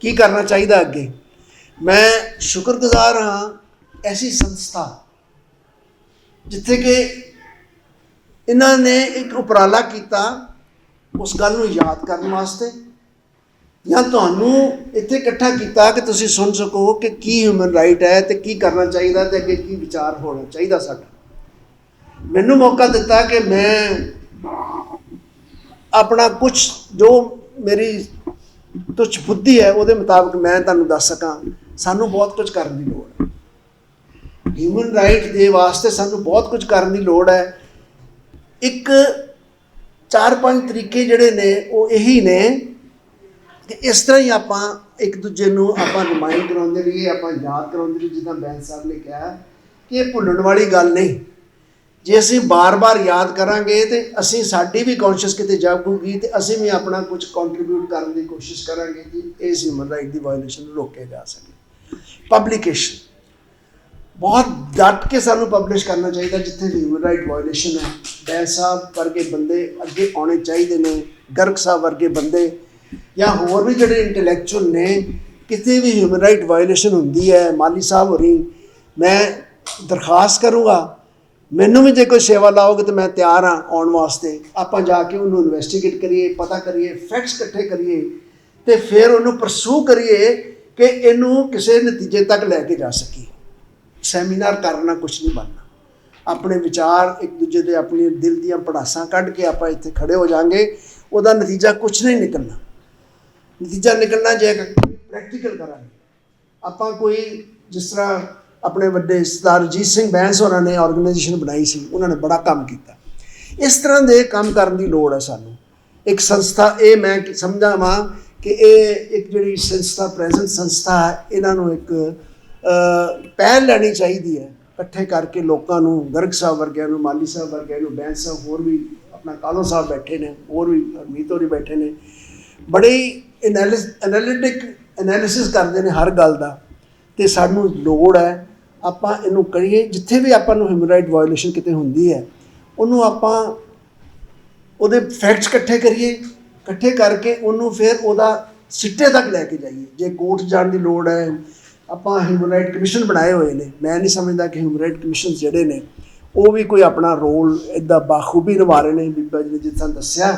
ਕੀ ਕਰਨਾ ਚਾਹੀਦਾ ਅੱਗੇ? ਮੈਂ ਸ਼ੁਕਰਗੁਜ਼ਾਰ ਹਾਂ ਐਸੀ ਸੰਸਥਾ ਜਿੱਥੇ ਕਿ ਇਹਨਾਂ ਨੇ ਇੱਕ ਉਪਰਾਲਾ ਕੀਤਾ ਉਸ ਗੱਲ ਨੂੰ ਯਾਦ ਕਰਨ ਵਾਸਤੇ। ਜਾਂ ਤੁਹਾਨੂੰ ਇੱਥੇ ਇਕੱਠਾ ਕੀਤਾ ਕਿ ਤੁਸੀਂ ਸੁਣ ਸਕੋ ਕਿ ਕੀ ਹਿਊਮਨ ਰਾਈਟ ਹੈ ਤੇ ਕੀ ਕਰਨਾ ਚਾਹੀਦਾ ਤੇ ਅੱਗੇ ਕੀ ਵਿਚਾਰ ਹੋਣਾ ਚਾਹੀਦਾ ਸਾਡਾ। ਮੈਨੂੰ ਮੌਕਾ ਦਿੱਤਾ ਕਿ ਮੈਂ ਆਪਣਾ ਕੁਝ ਜੋ ਮੇਰੀ ਤੁਛ ਬੁੱਧੀ ਹੈ, ਉਹਦੇ ਮੁਤਾਬਕ ਮੈਂ ਤੁਹਾਨੂੰ ਦੱਸ ਸਕਾਂ, ਸਾਨੂੰ ਬਹੁਤ ਕੁਝ ਕਰਨ ਦੀ ਲੋੜ ਹੈ। ਹਿਊਮਨ ਰਾਈਟ ਦੇ ਵਾਸਤੇ ਸਾਨੂੰ ਬਹੁਤ ਕੁਝ ਕਰਨ ਦੀ ਲੋੜ ਹੈ। ਇੱਕ ਚਾਰ ਪੰਜ ਤਰੀਕੇ ਜਿਹੜੇ ਨੇ, ਉਹ ਇਹੀ ਨੇ ਕਿ ਇਸ ਤਰ੍ਹਾਂ ਹੀ ਆਪਾਂ ਇੱਕ ਦੂਜੇ ਨੂੰ ਆਪਾਂ ਰਿਮਾਈਂਡ ਕਰਾਉਂਦੇ ਰਹੀਏ, ਆਪਾਂ ਯਾਦ ਕਰਾਉਂਦੇ ਰਹੀਏ, ਜਿੱਦਾਂ ਬੈਂਸ ਸਾਹਿਬ ਨੇ ਕਿਹਾ ਕਿ ਇਹ ਭੁੱਲਣ ਵਾਲੀ ਗੱਲ ਨਹੀਂ। ਜੇ ਅਸੀਂ ਬਾਰ-ਬਾਰ ਯਾਦ ਕਰਾਂਗੇ ਤੇ ਅਸੀਂ ਸਾਡੀ ਵੀ ਕੌਨਸ਼ੀਅਸ ਕਿਤੇ ਜਾਗੂਗੀ ਤੇ ਅਸੀਂ ਵੀ ਆਪਣਾ ਕੁਝ ਕੰਟਰੀਬਿਊਟ ਕਰਨ ਦੀ ਕੋਸ਼ਿਸ਼ ਕਰਾਂਗੇ ਕਿ ਇਸ ਹਿਊਮਨ ਰਾਈਟ ਦੀ ਵਾਇਓਲੇਸ਼ਨ ਨੂੰ ਰੋਕਿਆ ਜਾ ਸਕੇ। ਪਬਲੀਕੇਸ਼ਨ ਬਹੁਤ ਡਟ ਕੇ ਸਾਨੂੰ ਪਬਲਿਸ਼ ਕਰਨਾ ਚਾਹੀਦਾ ਜਿੱਥੇ ਹਿਊਮਨ ਰਾਈਟ ਵਾਇਓਲੇਸ਼ਨ ਹੈ। ਬੈਂਸ ਸਾਹਿਬ ਵਰਗੇ ਬੰਦੇ ਅੱਗੇ ਆਉਣੇ ਚਾਹੀਦੇ ਨੇ ਗਰਗ ਸਾਹਿਬ ਵਰਗੇ ਬੰਦੇ ਜਾਂ ਹੋਰ ਵੀ ਜਿਹੜੇ ਇੰਟੈਲੈਕਚੁਅਲ ਨੇ, ਕਿਤੇ ਵੀ ਹਿਊਮਨ ਰਾਈਟ ਵਾਇਓਲੇਸ਼ਨ ਹੁੰਦੀ ਹੈ, ਮਾਲੀ ਸਾਹਿਬ ਹੋਰੀ, ਮੈਂ ਦਰਖਾਸਤ ਕਰੂੰਗਾ ਮੈਨੂੰ ਵੀ ਜੇ ਕੋਈ ਸੇਵਾ ਲਾਓਗੇ ਤਾਂ ਮੈਂ ਤਿਆਰ ਹਾਂ ਆਉਣ ਵਾਸਤੇ। ਆਪਾਂ ਜਾ ਕੇ ਉਹਨੂੰ ਇਨਵੈਸਟੀਗੇਟ ਕਰੀਏ, ਪਤਾ ਕਰੀਏ ਫੈਕਟਸ ਇਕੱਠੇ ਕਰੀਏ ਤੇ ਫਿਰ ਉਹਨੂੰ ਪਰਸੂ ਕਰੀਏ ਕਿ ਇਹਨੂੰ ਕਿਸੇ ਨਤੀਜੇ ਤੱਕ ਲੈ ਕੇ ਜਾ ਸਕੀਏ। ਸੈਮੀਨਾਰ ਕਰਨਾ ਕੁਝ ਨਹੀਂ ਬਣਨਾ। ਆਪਣੇ ਵਿਚਾਰ ਇੱਕ ਦੂਜੇ ਦੇ ਆਪਣੇ ਦਿਲ ਦੀਆਂ ਪੜਾਸਾਂ ਕੱਢ ਕੇ ਆਪਾਂ ਇੱਥੇ ਖੜੇ ਹੋ ਜਾਾਂਗੇ, ਉਹਦਾ ਨਤੀਜਾ ਕੁਝ ਨਹੀਂ ਨਿਕਲਣਾ। ਨਤੀਜਾ ਨਿਕਲਣਾ ਜੇ ਪ੍ਰੈਕਟੀਕਲ ਕਰਾਂਗੇ। ਆਪਾਂ ਕੋਈ ਜਿਸ ਤਰ੍ਹਾਂ ਆਪਣੇ ਵੱਡੇ ਸਰਦਾਰ ਅਜੀਤ ਸਿੰਘ ਬੈਂਸ ਹੋਰਾਂ ਨੇ ਆਰਗੇਨਾਈਜੇਸ਼ਨ ਬਣਾਈ ਸੀ, ਉਹਨਾਂ ਨੇ ਬੜਾ ਕੰਮ ਕੀਤਾ। ਇਸ ਤਰ੍ਹਾਂ ਦੇ ਕੰਮ ਕਰਨ ਦੀ ਲੋੜ ਹੈ ਸਾਨੂੰ। ਇੱਕ ਸੰਸਥਾ, ਇਹ ਮੈਂ ਕਿ- ਸਮਝਾਵਾਂ ਕਿ ਇਹ ਇੱਕ ਜਿਹੜੀ ਸੰਸਥਾ ਪ੍ਰੈਜ਼ੈਂਟ ਸੰਸਥਾ ਹੈ, ਇਹਨਾਂ ਨੂੰ ਇੱਕ ਪਹਿਲ ਲੈਣੀ ਚਾਹੀਦੀ ਹੈ। ਇਕੱਠੇ ਕਰਕੇ ਲੋਕਾਂ ਨੂੰ, ਗਰਗ ਸਾਹਿਬ ਵਰਗਿਆਂ ਨੂੰ, ਮਾਲੀ ਸਾਹਿਬ ਵਰਗਿਆਂ ਨੂੰ, ਬੈਂਸ ਸਾਹਿਬ, ਹੋਰ ਵੀ ਆਪਣਾ ਕਾਲੋ ਸਾਹਿਬ ਬੈਠੇ ਨੇ, ਹੋਰ ਵੀ ਹਰਮੀਤ ਹੋਰੀ ਬੈਠੇ ਨੇ। ਬੜੇ ਐਨਾਲਿਟਿਕ ਐਨਾਲਿਸਿਸ ਕਰਦੇ ਨੇ ਹਰ ਗੱਲ ਦਾ। ਤੇ ਸਾਨੂੰ ਲੋੜ ਹੈ ਆਪਾਂ ਇਹਨੂੰ ਕਰੀਏ, ਜਿੱਥੇ ਵੀ ਆਪਾਂ ਨੂੰ ਹਿਊਮਨ ਰਾਈਟ ਵਾਇਓਲੇਸ਼ਨ ਕਿਤੇ ਹੁੰਦੀ ਹੈ, ਉਹਨੂੰ ਆਪਾਂ ਉਹਦੇ ਫੈਕਟਸ ਇਕੱਠੇ ਕਰੀਏ, ਇਕੱਠੇ ਕਰਕੇ ਉਹਨੂੰ ਫਿਰ ਉਹਦਾ ਸਿੱਟੇ ਤੱਕ ਲੈ ਕੇ ਜਾਈਏ। ਜੇ ਕੋਰਟ ਜਾਣ ਦੀ ਲੋੜ ਹੈ, ਆਪਾਂ ਹਿਊਮਨ ਰਾਈਟ ਕਮਿਸ਼ਨ ਬਣਾਏ ਹੋਏ ਨੇ। ਮੈਂ ਨਹੀਂ ਸਮਝਦਾ ਕਿ ਹਿਊਮਨ ਰਾਈਟ ਕਮਿਸ਼ਨ ਜਿਹੜੇ ਨੇ, ਉਹ ਵੀ ਕੋਈ ਆਪਣਾ ਰੋਲ ਇਦਾਂ ਬਾਖੂਬੀ ਨਿਭਾ ਰਹੇ ਨੇ, ਬੀਬਾ ਜੀ ਨੇ ਜਿਸ ਦੱਸਿਆ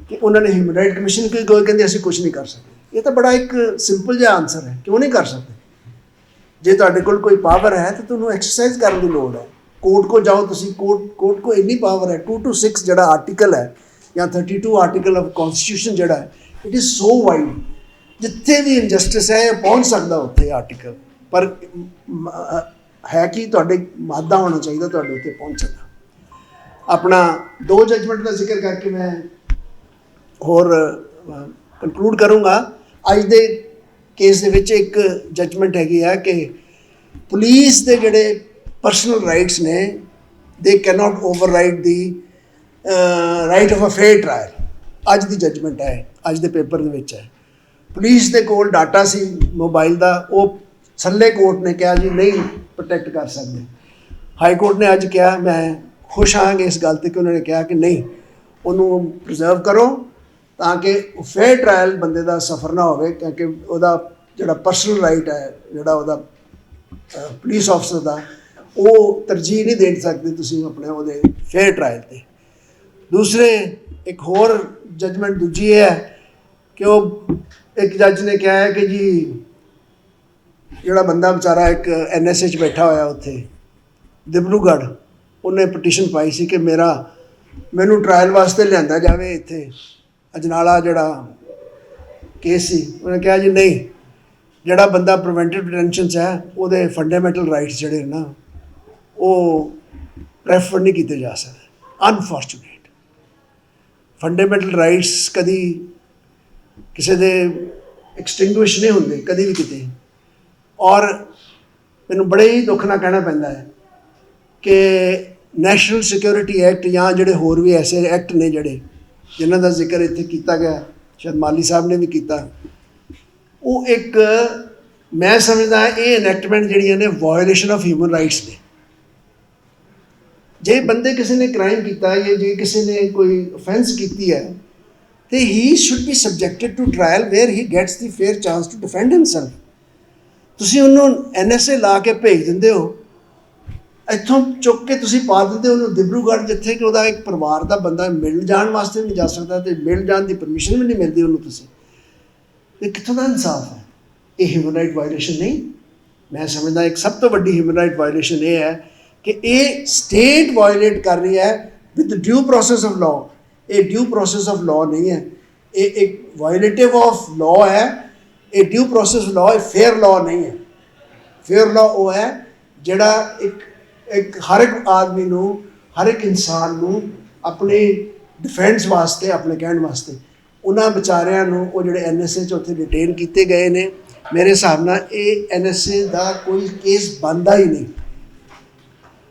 ਕਿ ਉਹਨਾਂ ਨੇ ਹਿਊਮਨ ਰਾਈਟ ਕਮਿਸ਼ਨ ਕੋਈ ਕੋਈ ਕਹਿੰਦੇ ਅਸੀਂ ਕੁਝ ਨਹੀਂ ਕਰ ਸਕਦੇ। ਇਹ ਤਾਂ ਬੜਾ ਇੱਕ ਸਿੰਪਲ ਜਿਹਾ ਆਨਸਰ ਹੈ, ਕਿਉਂ ਨਹੀਂ ਕਰ ਸਕਦੇ? ਜੇ ਤੁਹਾਡੇ ਕੋਲ ਕੋਈ ਪਾਵਰ ਹੈ ਤਾਂ ਤੁਹਾਨੂੰ ਐਕਸਰਸਾਈਜ਼ ਕਰਨ ਦੀ ਲੋੜ ਹੈ। ਕੋਰਟ ਕੋ ਜਾਓ ਤੁਸੀਂ ਕੋਰਟ ਕੋਰਟ ਕੋ ਇੰਨੀ ਪਾਵਰ ਹੈ 2 ਟੂ 6 ਜਿਹੜਾ ਆਰਟੀਕਲ ਹੈ ਜਾਂ 32 ਆਰਟੀਕਲ ਆਫ ਕਨਸਟੀਟਿਊਸ਼ਨ ਜਿਹੜਾ ਹੈ ਇਟ ਇਜ਼ ਸੋ ਵਾਈਡ ਜਿੱਥੇ ਵੀ ਇਨਜਸਟਿਸ ਹੈ ਪਹੁੰਚ ਸਕਦਾ ਉੱਥੇ ਆਰਟੀਕਲ ਪਰ ਹੈ ਕਿ ਤੁਹਾਡੇ ਮਾਦਾ ਹੋਣਾ ਚਾਹੀਦਾ ਤੁਹਾਡੇ ਉੱਤੇ ਪਹੁੰਚਣ ਦਾ ਆਪਣਾ ਦੋ ਜਜਮੈਂਟ ਦਾ ਜ਼ਿਕਰ ਕਰਕੇ ਮੈਂ ਹੋਰ ਕਨਕਲੂਡ ਕਰੂੰਗਾ। ਅੱਜ ਦੇ ਕੇਸ ਦੇ ਵਿੱਚ ਇੱਕ ਜੱਜਮੈਂਟ ਹੈਗੀ ਆ ਕਿ ਪੁਲਿਸ ਦੇ ਜਿਹੜੇ ਪਰਸਨਲ ਰਾਈਟਸ ਨੇ ਦੇ cannot override the right of a fair trial ਅੱਜ ਦੀ ਜੱਜਮੈਂਟ ਹੈ, ਅੱਜ ਦੇ ਪੇਪਰ ਦੇ ਵਿੱਚ ਹੈ। ਪੁਲਿਸ ਦੇ ਕੋਲ ਡਾਟਾ ਸੀ ਮੋਬਾਈਲ ਦਾ, ਉਹ ਥੱਲੇ ਕੋਰਟ ਨੇ ਕਿਹਾ ਜੀ, ਨਹੀਂ ਪ੍ਰੋਟੈਕਟ ਕਰ ਸਕਦੇ। ਹਾਈ ਕੋਰਟ ਨੇ ਅੱਜ ਕਿਹਾ, ਮੈਂ ਖੁਸ਼ ਹਾਂਗੇ ਇਸ ਗੱਲ ਤੇ ਕਿ ਉਹਨਾਂ ਨੇ ਕਿਹਾ ਕਿ ਨਹੀਂ, ਉਹਨੂੰ ਪ੍ਰੀਜ਼ਰਵ ਕਰੋ ਤਾਂ ਕਿ ਫੇਅਰ ਟ੍ਰਾਇਲ ਬੰਦੇ ਦਾ ਸਫਰ ਨਾ ਹੋਵੇ, ਕਿਉਂਕਿ ਉਹਦਾ ਜਿਹੜਾ ਪਰਸਨਲ ਰਾਈਟ ਹੈ, ਜਿਹੜਾ ਉਹਦਾ ਪੁਲਿਸ ਆਫਸਰ ਦਾ, ਉਹ ਤਰਜੀਹ ਨਹੀਂ ਦੇ ਸਕਦੇ ਤੁਸੀਂ ਆਪਣੇ ਉਹਦੇ ਫੇਅਰ ਟ੍ਰਾਇਲ ਤੇ। ਦੂਸਰੇ, ਇੱਕ ਹੋਰ ਜਜਮੈਂਟ ਦੂਜੀ ਇਹ ਹੈ ਕਿ ਉਹ ਇੱਕ ਜੱਜ ਨੇ ਕਿਹਾ ਹੈ ਕਿ ਜੀ, ਜਿਹੜਾ ਬੰਦਾ ਵਿਚਾਰਾ ਇੱਕ ਐਨਐਸਏ 'ਚ ਬੈਠਾ ਹੋਇਆ ਉੱਥੇ, ਦਿਬਰੂਗੜ੍ਹ, ਉਹਨੇ ਪਟੀਸ਼ਨ ਪਾਈ ਸੀ ਕਿ ਮੇਰਾ, ਮੈਨੂੰ ਟ੍ਰਾਇਲ ਵਾਸਤੇ ਲਿਆਂਦਾ ਜਾਵੇ ਇੱਥੇ। ਅਜਨਾਲਾ ਜਿਹੜਾ ਕੇਸ ਸੀ, ਉਹਨੇ ਕਿਹਾ ਜੀ ਨਹੀਂ, ਜਿਹੜਾ ਬੰਦਾ ਪ੍ਰੀਵੈਂਟਿਵ ਡਿਟੈਂਸ਼ਨ 'ਚ ਹੈ, ਉਹਦੇ ਫੰਡਾਮੈਂਟਲ ਰਾਈਟਸ ਜਿਹੜੇ ਨਾ ਉਹ ਪ੍ਰੈਫਰ ਨਹੀਂ ਕੀਤੇ ਜਾ ਸਕਦੇ ਅਨਫੋਰਚੂਨੇਟ ਫੰਡਾਮੈਂਟਲ ਰਾਈਟਸ ਕਦੀ ਕਿਸੇ ਦੇ ਐਕਸਟਿੰਗੁਇਸ਼ ਨਹੀਂ ਹੁੰਦੇ, ਕਦੀ ਵੀ ਕਿਤੇ। ਔਰ ਮੈਨੂੰ ਬੜੇ ਹੀ ਦੁੱਖ ਨਾਲ ਕਹਿਣਾ ਪੈਂਦਾ ਹੈ ਕਿ ਨੈਸ਼ਨਲ ਸਿਕਿਉਰਿਟੀ ਐਕਟ ਜਾਂ ਜਿਹੜੇ ਹੋਰ ਵੀ ਐਸੇ ਐਕਟ ਨੇ ਜਿਹੜੇ ਜਿਨ੍ਹਾਂ ਦਾ ਜ਼ਿਕਰ ਇੱਥੇ ਕੀਤਾ ਗਿਆ, ਸ਼ਾਇਦ ਮਾਲੀ ਸਾਹਿਬ ਨੇ ਵੀ ਕੀਤਾ। ਉਹ ਇੱਕ, ਮੈਂ ਸਮਝਦਾ ਇਹ ਇਨੈਕਟਮੈਂਟ ਜਿਹੜੀਆਂ ਨੇ ਵਾਇਓਲੇਸ਼ਨ ਆਫ ਹਿਊਮਨ ਰਾਈਟਸ ਨੇ। ਜੇ ਬੰਦੇ ਕਿਸੇ ਨੇ ਕ੍ਰਾਈਮ ਕੀਤਾ ਹੈ ਜਾਂ ਜੇ ਕਿਸੇ ਨੇ ਕੋਈ ਅਫੈਂਸ ਕੀਤੀ ਹੈ, ਤੇ he should be subjected to trial where he gets the fair chance to defend himself ਤੁਸੀਂ ਉਹਨੂੰ ਐਨਐਸਏ ਲਾ ਕੇ ਭੇਜ ਦਿੰਦੇ ਹੋ ਇੱਥੋਂ ਚੁੱਕ ਕੇ ਤੁਸੀਂ ਪਾ ਦਿੰਦੇ ਹੋ ਉਹਨੂੰ ਦਿਬਰੂਗੜ੍ਹ ਜਿੱਥੇ ਕਿ ਉਹਦਾ ਇੱਕ ਪਰਿਵਾਰ ਦਾ ਬੰਦਾ ਮਿਲ ਜਾਣ ਵਾਸਤੇ ਵੀ ਨਹੀਂ ਜਾ ਸਕਦਾ ਤੇ ਮਿਲ ਜਾਣ ਦੀ ਪਰਮਿਸ਼ਨ ਵੀ ਨਹੀਂ ਮਿਲਦੀ ਉਹਨੂੰ ਤੁਸੀਂ। ਇਹ ਕਿੱਥੋਂ ਦਾ ਇਨਸਾਫ ਹੈ? ਇਹ ਹਿਊਮਨ ਰਾਈਟ ਵਾਇਓਲੇਸ਼ਨ ਨਹੀਂ। ਮੈਂ ਸਮਝਦਾ ਇੱਕ ਸਭ ਤੋਂ ਵੱਡੀ ਹਿਊਮਨ ਰਾਈਟ ਵਾਇਲੇਸ਼ਨ ਇਹ ਹੈ ਕਿ ਇਹ ਸਟੇਟ ਵਾਇਓਲੇਟ ਕਰ ਰਹੀ ਹੈ with due process of law ਇਹ ਡਿਊ ਪ੍ਰੋਸੈਸ ਆਫ ਲਾਅ ਨਹੀਂ ਹੈ। ਇਹ ਇੱਕ ਵਾਇਲੇਟਿਵ ਆਫ ਲਾਅ ਹੈ। ਇਹ ਡਿਊ ਪ੍ਰੋਸੈਸ ਆਫ ਇਹ ਫੇਅਰ ਲਾਅ ਨਹੀਂ ਹੈ। ਫੇਅਰ ਲਾਅ ਉਹ ਹੈ ਜਿਹੜਾ ਇੱਕ ਇੱਕ ਹਰ ਇੱਕ ਆਦਮੀ ਨੂੰ, ਹਰ ਇੱਕ ਇਨਸਾਨ ਨੂੰ ਆਪਣੇ ਡਿਫੈਂਸ ਵਾਸਤੇ, ਆਪਣੇ ਕਹਿਣ ਵਾਸਤੇ, ਉਹਨਾਂ ਵਿਚਾਰਿਆਂ ਨੂੰ ਉਹ ਜਿਹੜੇ ਐਨਐਸਏ ਚ ਉੱਥੇ ਡਿਟੇਨ ਕੀਤੇ ਗਏ ਨੇ, ਮੇਰੇ ਹਿਸਾਬ ਨਾਲ ਇਹ ਐਨਐਸਏ ਦਾ ਕੋਈ ਕੇਸ ਬੰਦਾ ਹੀ ਨਹੀਂ।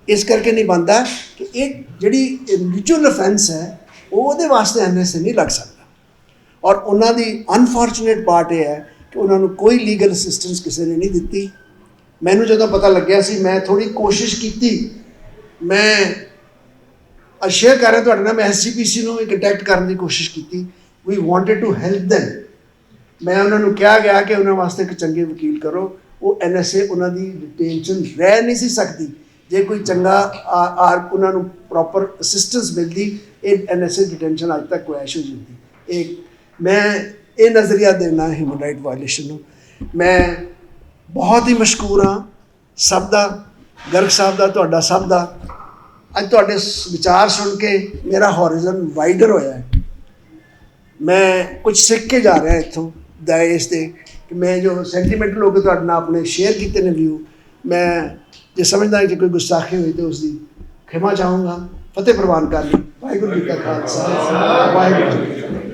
ਇਸ ਕਰਕੇ ਨਹੀਂ ਬੰਦਾ ਕਿ ਇਹ ਜਿਹੜੀ ਇੰਡੀਵਿਜੂਅਲ ਅਫੈਂਸ ਹੈ, ਉਹ ਉਹਦੇ ਵਾਸਤੇ ਐਨਐਸਏ ਨਹੀਂ ਲੱਗ ਸਕਦਾ। ਔਰ ਉਹਨਾਂ ਦੀ ਅਨਫੋਰਚੂਨੇਟ ਪਾਰਟ ਇਹ ਹੈ ਕਿ ਉਹਨਾਂ ਨੂੰ ਕੋਈ ਲੀਗਲ ਅਸਿਸਟੈਂਸ ਕਿਸੇ ਨੇ ਨਹੀਂ ਦਿੱਤੀ। ਮੈਨੂੰ ਜਦੋਂ ਪਤਾ ਲੱਗਿਆ ਸੀ, ਮੈਂ ਥੋੜੀ ਕੋਸ਼ਿਸ਼ ਕੀਤੀ। ਮੈਂ ਅਸ਼ੇਅਰ ਕਰ ਰਿਹਾ ਤੁਹਾਡੇ ਨਾਲ, ਮੈਂ ਐਸਜੀਪੀਸੀ ਨੂੰ ਵੀ ਕੰਟੈਕਟ ਕਰਨ ਦੀ ਕੋਸ਼ਿਸ਼ ਕੀਤੀ। We wanted to help them ਮੈਂ ਉਹਨਾਂ ਨੂੰ ਕਿਹਾ ਗਿਆ ਕਿ ਉਹਨਾਂ ਵਾਸਤੇ ਇੱਕ ਚੰਗੇ ਵਕੀਲ ਕਰੋ। ਉਹ ਐਨਐਸਏ ਉਹਨਾਂ ਦੀ ਡਿਟੇਂਸ਼ਨ ਰਹਿ ਨਹੀਂ ਸੀ ਸਕਦੀ। ਜੇ ਕੋਈ ਚੰਗਾ ਆ- ਆ ਉਹਨਾਂ ਨੂੰ ਪ੍ਰੋਪਰ ਅਸਿਸਟੈਂਸ ਮਿਲਦੀ, ਇਹ ਐਨਐਸਏ ਡਿਟੈਂਸ਼ਨ ਅੱਜ ਤੱਕ ਕੁਐਸ਼ ਹੋ ਜਾਂਦੀ ਇਹ, ਮੈਂ ਇਹ ਨਜ਼ਰੀਆ ਦੇਣਾ ਹਿਊਮਨ ਰਾਈਟ ਵਾਇਲੇਸ਼ਨ ਨੂੰ। ਮੈਂ ਬਹੁਤ ਹੀ ਮਸ਼ਕੂਰ ਹਾਂ। ਸਭ ਦਾ, ਗਰਗ ਸਾਹਿਬ ਦਾ, ਤੁਹਾਡਾ ਸਭ ਦਾ। ਅੱਜ ਤੁਹਾਡੇ ਵਿਚਾਰ ਸੁਣ ਕੇ ਮੇਰਾ ਹੋਰਿਜ਼ਨ ਵਾਈਡਰ ਹੋਇਆ ਹੈ। ਮੈਂ ਕੁਝ ਸਿੱਖ ਕੇ ਜਾ ਰਿਹਾ ਇੱਥੋਂ ਦਾਇਸ ਤੇ ਕਿ ਮੈਂ ਜੋ ਸੈਂਟੀਮੈਂਟਲ ਹੋ ਕੇ ਤੁਹਾਡੇ ਨਾਲ ਆਪਣੇ ਸ਼ੇਅਰ ਕੀਤੇ ਨੇ ਵਿਊ ਮੈਂ ਜੇ ਸਮਝਦਾ ਹਾਂ ਕਿ ਕੋਈ ਗੁਸਤਾਖੀ ਹੋਈ ਤੇ ਉਸ ਦੀ ਖਿਮਾ ਚਾਹੂੰਗਾ। ਫਤਿਹ ਪ੍ਰਵਾਨ ਕਰ ਲਈ। ਵਾਹਿਗੁਰੂ ਜੀ ਕਾ ਖਾਲਸਾ। ਵਾਹਿਗੁਰੂ ਜੀ